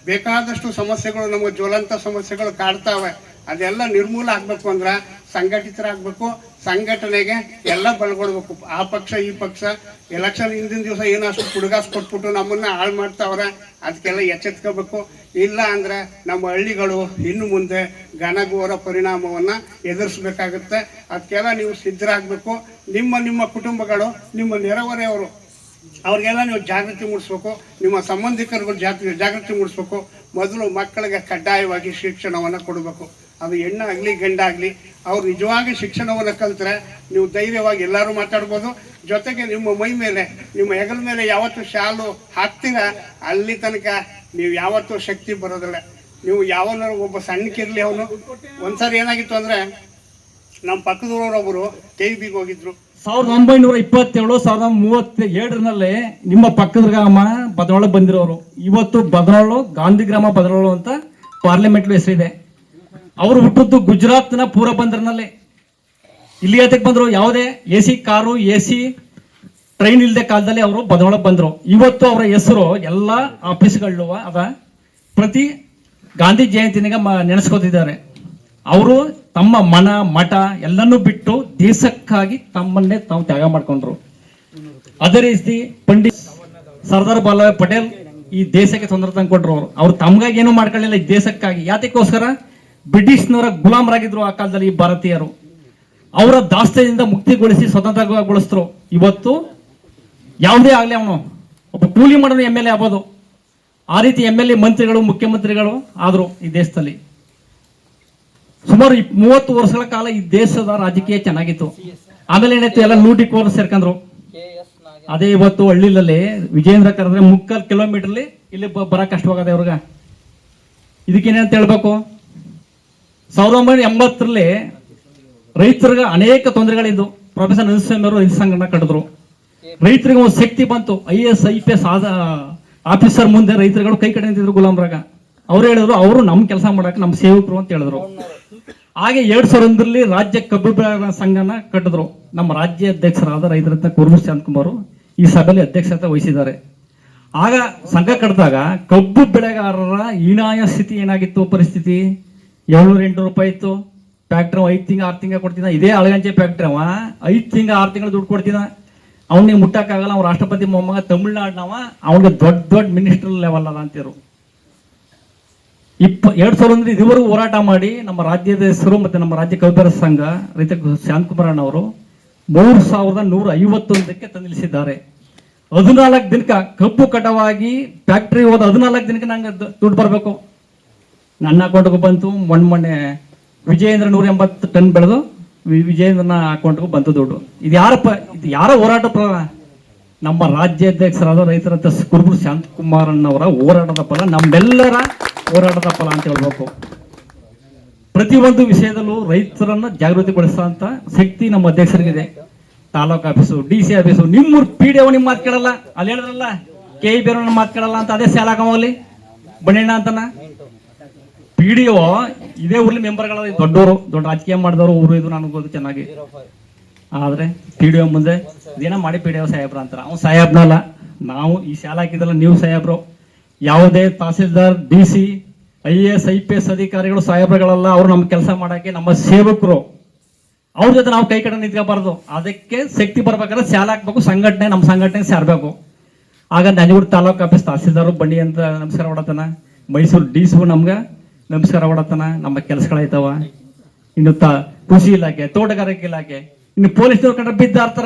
ಬೇಕಾದಷ್ಟು ಸಮಸ್ಯೆಗಳು ನಮ್ಮ ಜ್ವಲಂತ ಸಮಸ್ಯೆಗಳು ಕಾಡ್ತಾವೆ. ಅದೆಲ್ಲ ನಿರ್ಮೂಲ ಆಗ್ಬೇಕು ಅಂದ್ರೆ ಸಂಘಟಿತರಾಗಬೇಕು. ಸಂಘಟನೆಗೆ ಎಲ್ಲ ಬಲಗೊಳ್ಬೇಕು. ಆ ಪಕ್ಷ, ಈ ಪಕ್ಷ ಎಲೆಕ್ಷನ್ ಹಿಂದಿನ ದಿವಸ ಏನಷ್ಟು ಕುಡುಗಾಸ್ ಕೊಟ್ಬಿಟ್ಟು ನಮ್ಮನ್ನ ಹಾಳು ಮಾಡ್ತಾವ್ರೆ ಅದಕ್ಕೆಲ್ಲ ಎಚ್ಚೆತ್ಕೋಬೇಕು. ಇಲ್ಲ ಅಂದ್ರೆ ನಮ್ಮ ಹಳ್ಳಿಗಳು ಇನ್ನು ಮುಂದೆ ಘನಘೋರ ಪರಿಣಾಮವನ್ನ ಎದುರಿಸ್ಬೇಕಾಗುತ್ತೆ. ಅದಕ್ಕೆಲ್ಲ ನೀವು ಸಿದ್ಧರಾಗಬೇಕು. ನಿಮ್ಮ ನಿಮ್ಮ ಕುಟುಂಬಗಳು, ನಿಮ್ಮ ನೆರೆಹೊರೆಯವರು, ಅವ್ರಿಗೆಲ್ಲ ನೀವು ಜಾಗೃತಿ ಮೂಡಿಸ್ಬೇಕು. ನಿಮ್ಮ ಸಂಬಂಧಿಕರುಗಳು ಜಾಗೃತಿ ಜಾಗೃತಿ ಮೂಡಿಸ್ಬೇಕು. ಮೊದಲು ಮಕ್ಕಳಿಗೆ ಕಡ್ಡಾಯವಾಗಿ ಶಿಕ್ಷಣವನ್ನು ಕೊಡಬೇಕು. ಅದು ಗಂಡ ಗಂಡಾಗಲಿ, ಅವ್ರು ನಿಜವಾಗಿ ಶಿಕ್ಷಣವನ್ನು ಕಲ್ತ್ರೆ ನೀವು ಧೈರ್ಯವಾಗಿ ಎಲ್ಲರೂ ಮಾತಾಡ್ಬೋದು. ಜೊತೆಗೆ ನಿಮ್ಮ ಮೈ ಮೇಲೆ, ನಿಮ್ಮ ಹೆಗಲ ಮೇಲೆ ಯಾವತ್ತು ಶಾಲು ಹಾಕ್ತೀರಾ? ಅಲ್ಲಿ ತನಕ ನೀವು ಯಾವತ್ತೂ ಶಕ್ತಿ ಬರೋದಿಲ್ಲ. ನೀವು ಯಾವನಾರು ಒಬ್ಬ ಸಣ್ಣಕ್ಕಿರಲಿ ಅವನು. ಒಂದ್ಸರಿ ಏನಾಗಿತ್ತು ಅಂದರೆ ನಮ್ಮ ಪಕ್ಕದೂರವರೊಬ್ಬರು ಕೆ ಬಿಗೆ ಹೋಗಿದ್ರು. ಸಾವಿರದ ಒಂಬೈನೂರ ಇಪ್ಪತ್ತೇಳು, ಸಾವಿರದ ಮೂವತ್ತ ಏಳರಲ್ಲಿ ನಿಮ್ಮ ಪಕ್ಕದ ಗ್ರಾಮ ಬದಲಾವಣೆ ಬಂದಿರೋರು. ಇವತ್ತು ಬದಲಾಳು ಗಾಂಧಿ ಗ್ರಾಮ ಬದಲಾಳು ಅಂತ ಪಾರ್ಲಿಮೆಂಟ್ ಹೆಸರಿದೆ. ಅವರು ಹುಟ್ಟಿದ್ದು ಗುಜರಾತ್ನ ಪೂರ ಬಂದ್ರನಲ್ಲಿ ಇಲ್ಲಿ ಯಾತಕ್ಕೆ ಬಂದರು ಯಾವುದೇ A C car, A C train ಇಲ್ಲದೆ ಕಾಲದಲ್ಲಿ ಅವರು ಬದಲಾವಣೆ ಬಂದರು. ಇವತ್ತು ಅವರ ಹೆಸರು ಎಲ್ಲ ಆಫೀಸ್ಗಳು ಅದ. ಪ್ರತಿ ಗಾಂಧಿ ಜಯಂತಿನಿಗೆ ಮ ನೆನೆಸ್ಕೋತಿದ್ದಾರೆ. ಅವರು ತಮ್ಮ ಮನ, ಮಠ ಎಲ್ಲನೂ ಬಿಟ್ಟು ದೇಶಕ್ಕಾಗಿ ತಮ್ಮನ್ನೇ ತಾವು ತ್ಯಾಗ ಮಾಡ್ಕೊಂಡ್ರು. ಅದೇ ರೀತಿ ಪಂಡಿತ್ ಸರ್ದಾರ್ ವಲ್ಲಭಾಯ್ ಪಟೇಲ್ ಈ ದೇಶಕ್ಕೆ ತೊಂದರೆ ತಂದು ಕೊಟ್ರು ಅವರು. ಅವ್ರು ತಮ್ಗಾಗಿ ಏನೂ ಮಾಡ್ಕೊಳ್ಳಿಲ್ಲ ಈ ದೇಶಕ್ಕಾಗಿ. ಯಾತಕ್ಕೋಸ್ಕರ? ಬ್ರಿಟಿಷ್ನವರ ಗುಲಾಮರಾಗಿದ್ರು ಆ ಕಾಲದಲ್ಲಿ ಈ ಭಾರತೀಯರು. ಅವರ ದಾಸ್ತ್ಯದಿಂದ ಮುಕ್ತಿಗೊಳಿಸಿ ಸ್ವತಂತ್ರಗೊಳಿಸಿದ್ರು ಇವತ್ತು ಯಾವುದೇ ಆಗಲಿ ಅವನು, ಒಬ್ಬ ಕೂಲಿ ಮಾಡೋನು ಎಂ ಎಲ್ ಎ ಆಗ್ಬೋದು. ಆ ರೀತಿ ಎಂ ಎಲ್ ಎ ಮಂತ್ರಿಗಳು, ಮುಖ್ಯಮಂತ್ರಿಗಳು ಆದರು ಈ ದೇಶದಲ್ಲಿ. ಸುಮಾರು ಮೂವತ್ತು ವರ್ಷಗಳ ಕಾಲ ಈ ದೇಶದ ರಾಜಕೀಯ ಚೆನ್ನಾಗಿತ್ತು. ಆಮೇಲೆ ಏನಾಯ್ತು, ಎಲ್ಲ ಲೂಟಿ ಕೋರ್ ಸೇರ್ಕೊಂಡ್ರು ಅದೇ ಇವತ್ತು ಹಳ್ಳಿಲಲ್ಲಿ ವಿಜೇಂದ್ರ ಕರೆದ್ರೆ ಮುಕ್ಕಾಲ್ ಕಿಲೋಮೀಟರ್ಲಿ ಇಲ್ಲಿ ಬ- ಬರಕ್ ಕಷ್ಟವಾಗದೆ ಅವ್ರಿಗೆ. ಇದಕ್ಕೇನಂತ ಹೇಳ್ಬೇಕು? ಸಾವಿರದ ಒಂಬೈನೂರ ಎಂಬತ್ತರಲ್ಲಿ ರೈತರಿಗೆ ಅನೇಕ ತೊಂದರೆಗಳಿದ್ದು. ಪ್ರೊಫೆಸರ್ ನರಸಿಂಹ ಅವರು ರೈತ ಸಂಘನ ಕಟ್ಟಿದ್ರು. ರೈತರಿಗೆ ಒಂದು ಶಕ್ತಿ ಬಂತು. I S I P S ಆದ ಆಫೀಸರ್ ಮುಂದೆ ರೈತರುಗಳು ಕೈ ಕಡೆ ನಿಂತಿದ್ರು ಗುಲಾಮ್ರಾಗ. ಅವ್ರು ಹೇಳಿದ್ರು, ಅವರು ನಮ್ಮ ಕೆಲಸ ಮಾಡೋಕೆ ನಮ್ಮ ಸೇವಕರು ಅಂತ ಹೇಳಿದ್ರು. ಹಾಗೆ ಎರಡ್ ಸಾವಿರದ ಒಂದರಲ್ಲಿ ರಾಜ್ಯ ಕಬ್ಬು ಬೆಳೆಗಾರರ ಸಂಘನ ಕಟ್ಟಿದ್ರು. ನಮ್ಮ ರಾಜ್ಯ ಅಧ್ಯಕ್ಷರಾದ ರೈತರತ್ನ ಕುರುಬು ಕುಮಾರ್ ಈ ಸಭೆಯಲ್ಲಿ ಅಧ್ಯಕ್ಷತೆ ವಹಿಸಿದ್ದಾರೆ. ಆಗ ಸಂಘ ಕಟ್ಟಿದಾಗ ಕಬ್ಬು ಬೆಳೆಗಾರರ ಹೀನಾಯ ಸ್ಥಿತಿ ಏನಾಗಿತ್ತು, ಪರಿಸ್ಥಿತಿ? ಏಳ್ನೂರ ಎಂಟು ರೂಪಾಯಿ ಇತ್ತು. ಫ್ಯಾಕ್ಟ್ರಿ ಐದು ತಿಂಗಳು, ಆರು ತಿಂಗಳ ಕೊಡ್ತಿದ್ದ ಇದೇ ಅಳಗಂಚೆ ಫ್ಯಾಕ್ಟ್ರಿ ಅವ. ಐದು ತಿಂಗ ಆರು ತಿಂಗಳು ದುಡ್ಡು ಕೊಡ್ತಿದ್ದ ಅವ್ನಿಗೆ ಮುಟ್ಟಕ್ಕಾಗಲ್ಲ, ಅವ್ನ ರಾಷ್ಟ್ರಪತಿ ಮೊಮ್ಮಗ ತಮಿಳ್ನಾಡಿನವ. ಅವನಿಗೆ ದೊಡ್ಡ ದೊಡ್ಡ ಮಿನಿಸ್ಟರ್ ಲೆವೆಲ್ ಅದ ಅಂತಿರು ಇಪ್ಪ, ಎರಡು ಸಾವಿರದ ಒಂದರಿಂದ ಇದುವರೆಗೂ ಹೋರಾಟ ಮಾಡಿ ನಮ್ಮ ರಾಜ್ಯದ ಹೆಸರು ಮತ್ತೆ ನಮ್ಮ ರಾಜ್ಯ ಕವಿತರ ಸಂಘ, ರೈತ ಶಾಂತಕುಮಾರಣ್ಣ ಅವರು ಮೂರು ಸಾವಿರದ ನೂರ ಐವತ್ತೊಂದಕ್ಕೆ ತಂದಿಳಿಸಿದ್ದಾರೆ ಹದಿನಾಲ್ಕು ದಿನಕ್ಕೆ ಕಬ್ಬು ಕಟವಾಗಿ ಫ್ಯಾಕ್ಟ್ರಿ ಹೋದ ಹದಿನಾಲ್ಕು ದಿನಕ್ಕೆ ನಂಗೆ ದುಡ್ಡು ಬರಬೇಕು. ನನ್ನ ಅಕೌಂಟ್ಗೂ ಬಂತು ಮೊನ್ನೆ ಮೊನ್ನೆ ವಿಜಯೇಂದ್ರ ನೂರ ಎಂಬತ್ತು ಟನ್ ಬೆಳೆದು ವಿಜಯೇಂದ್ರನ ಅಕೌಂಟ್ಗೂ ಬಂತು ದುಡ್ಡು. ಇದು ಯಾರಪ್ಪ ಇದು ಯಾರ ಹೋರಾಟ ನಮ್ಮ ರಾಜ್ಯಾಧ್ಯಕ್ಷರಾದ ರೈತರಂತ ಕುರುಬು ಶಾಂತಕುಮಾರ್ ಅಣ್ಣವರ ಹೋರಾಟದ ಫಲ, ನಮ್ಮೆಲ್ಲರ ಹೋರಾಟದ ಫಲ ಅಂತ ಹೇಳ್ಬೇಕು. ಪ್ರತಿಯೊಂದು ವಿಷಯದಲ್ಲೂ ರೈತರನ್ನ ಜಾಗೃತಿಗೊಳಿಸುವಂತ ಶಕ್ತಿ ನಮ್ಮ ಅಧ್ಯಕ್ಷರಿಗಿದೆ. Taluk office, D C office, ನಿಮ್ಮೂರು ಪಿ ಡಿ ನಿಮ್ಮ ಮಾತು ಕೇಳಲ್ಲ. ಅಲ್ಲಿ ಹೇಳಿದ್ರಲ್ಲ, ಕೆ ಇ ಬೇರೆ ಮಾತು ಕೇಳಲ್ಲ ಅಂತ ಅದೇ ಶಾಲಾಗಮಲ್ಲಿ ಬಣ್ಣ ಅಂತನ. ಪಿ ಡಿ ಒ ಇದೇ ಊರ್ಲಿ ಮೆಂಬರ್ಗಳ ದೊಡ್ಡವರು, ದೊಡ್ಡ ರಾಜಕೀಯ ಮಾಡಿದವರು, ಊರು ಇದು ನನಗೆ ಗೊತ್ತು ಚೆನ್ನಾಗಿ. ಆದ್ರೆ ಪಿ ಡಿ ಒ ಮುಂದೆ ಇದೇನ ಮಾಡಿ ಪಿ ಡಿ ಒ ಸಾಹೇಬ್ರ ಅಂತಾರೆ. ಅವ್ನು ಸಾಹೇಬ್ನಲ್ಲ ನಾವು ಈ ಶಾಲೆ ಹಾಕಿದಲ್ಲ ನೀವು ಸಾಹೇಬ್ರು. ಯಾವುದೇ tehsildar D C I A S I P S ಅಧಿಕಾರಿಗಳು, ಸಾಹೇಬ್ರುಗಳಲ್ಲ, ಅವರು ನಮ್ಮ ಕೆಲಸ ಮಾಡೋಕ್ಕೆ ನಮ್ಮ ಸೇವಕರು. ಅವ್ರ ಜೊತೆ ನಾವು ಕೈ ಕಡೆ ನಿಂತ್ಕೋಬಾರ್ದು. ಅದಕ್ಕೆ ಶಕ್ತಿ ಬರ್ಬೇಕಾದ್ರೆ ಶಾಲೆ ಹಾಕ್ಬೇಕು, ಸಂಘಟನೆ, ನಮ್ಮ ಸಂಘಟನೆ ಸೇರ್ಬೇಕು. ಆಗ ನಂಜನಗೂಡು ತಾಲೂಕು ಆಫೀಸ್ ತಹಸೀಲ್ದಾರು ಬಂಡಿ ಅಂತ ನಮಸ್ಕಾರ ಮಾಡತ್ತಾನ. ಮೈಸೂರು ಡಿ ಸಿ ನಮ್ಗೆ. ನಮಸ್ಕಾರ ಮಾಡತ್ತನ ನಮ್ಮ ಕೆಲಸಗಳಾಯ್ತವ. ಇನ್ನು ತ, ಕೃಷಿ ಇಲಾಖೆ, ತೋಟಗಾರಿಕೆ ಇಲಾಖೆ, ಇನ್ನು ಪೊಲೀಸ್ನವ್ರು ಕಂಡ್ರೆ ಬಿದ್ದಾರ್ತಾರ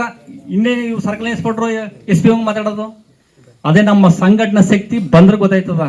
ಇನ್ನೇ ನೀವು ಸರ್ಕಲ್ ಇನ್ಸ್ಪೆಕ್ಟ್ರು ಎಸ್ ಪಿ ಮಾತಾಡೋದು. ಅದೇ ನಮ್ಮ ಸಂಘಟನಾ ಶಕ್ತಿ ಬಂದ್ರೆ ಗೊತ್ತಾಯ್ತದ.